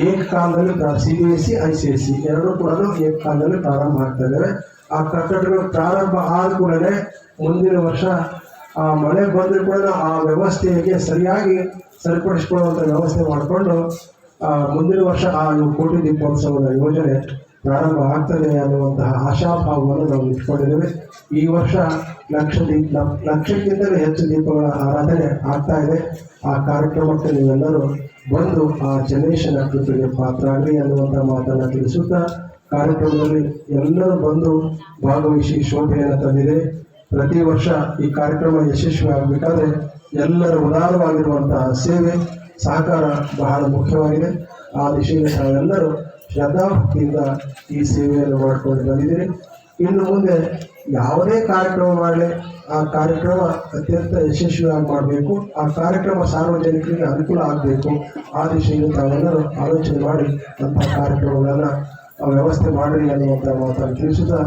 ಏಕಕಾಲದಲ್ಲಿ C B S E I C S E ಎರಡೂ ಕೂಡ ಏಕಕಾಲದಲ್ಲಿ ಪ್ರಾರಂಭ ಆಗ್ತಾ ಇದ್ದಾವೆ ಆ ಕಟ್ಟಡಗಳು ಪ್ರಾರಂಭ ಆದ ಕೂಡಲೇ ಮುಂದಿನ ವರ್ಷ, ಆ ಮಳೆ ಬಂದರೂ ಕೂಡ ಆ ವ್ಯವಸ್ಥೆಗೆ ಸರಿಯಾಗಿ ಸರಿಪಡಿಸಿಕೊಳ್ಳುವಂಥ ವ್ಯವಸ್ಥೆ ಮಾಡಿಕೊಂಡು ಮುಂದಿನ ವರ್ಷ ಆ ಕೋಟಿ ದೀಪೋತ್ಸವದ ಯೋಜನೆ ಪ್ರಾರಂಭ ಆಗ್ತದೆ ಅನ್ನುವಂತಹ ಆಶಾಭಾವವನ್ನು ನಾವು ಇಟ್ಕೊಂಡಿದ್ದೇವೆ ಈ ವರ್ಷ ಲಕ್ಷ ದೀಪ ಲಕ್ಷಕ್ಕಿಂತಲೂ ಹೆಚ್ಚು ದೀಪಗಳ ಆರಾಧನೆ ಆಗ್ತಾ ಇದೆ. ಆ ಕಾರ್ಯಕ್ರಮಕ್ಕೆ ನೀವೆಲ್ಲರೂ ಬಂದು ಆ ಜನೇಶನ ಪಾತ್ರ ಆಗಲಿ ಅನ್ನುವಂಥ ಮಾತನ್ನು ತಿಳಿಸುತ್ತಾ ಕಾರ್ಯಕ್ರಮದಲ್ಲಿ ಎಲ್ಲರೂ ಬಂದು ಭಾಗವಹಿಸಿ ಶೋಭೆಯನ್ನು ತಂದಿದೆ. ಪ್ರತಿ ವರ್ಷ ಈ ಕಾರ್ಯಕ್ರಮ ಯಶಸ್ವಿ ಆಗಬೇಕಾದ್ರೆ ಎಲ್ಲರ ಉದಾರವಾಗಿರುವಂತಹ ಸೇವೆ. ಸಹಕಾರ ಬಹಳ ಮುಖ್ಯವಾಗಿದೆ. ಆ ದಿಶೆಯಲ್ಲಿ ತಾವೆಲ್ಲರೂ ಶ್ರದ್ಧಾಭಕ್ತಿಯಿಂದ ಈ ಸೇವೆಯನ್ನು ಮಾಡಿಕೊಂಡು ಬಂದಿದ್ದೀರಿ. ಇನ್ನು ಮುಂದೆ ಯಾವುದೇ ಕಾರ್ಯಕ್ರಮ ಮಾಡಲಿ, ಆ ಕಾರ್ಯಕ್ರಮ ಅತ್ಯಂತ ಯಶಸ್ವಿಯಾಗಿ ಮಾಡಬೇಕು. ಆ ಕಾರ್ಯಕ್ರಮ ಸಾರ್ವಜನಿಕರಿಗೆ ಅನುಕೂಲ ಆಗಬೇಕು. ಆ ದಿಶೆಯಲ್ಲಿ ತಾವೆಲ್ಲರೂ ಆಲೋಚನೆ ಮಾಡಿ ಅಂತಹ ಕಾರ್ಯಕ್ರಮಗಳನ್ನು ವ್ಯವಸ್ಥೆ ಮಾಡಿರಿ ಅನ್ನುವಂಥ ಮಾತನ್ನು ತಿಳಿಸುತ್ತಾ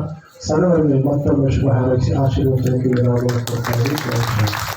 ಸರ್ವರಿಗೆ ಮತ್ತೊಮ್ಮೆ ಶುಭ ಹಾರೈಸಿ ಆಶೀರ್ವಚನಕ್ಕೆ ನಾವು ಕೊಡ್ತಾ.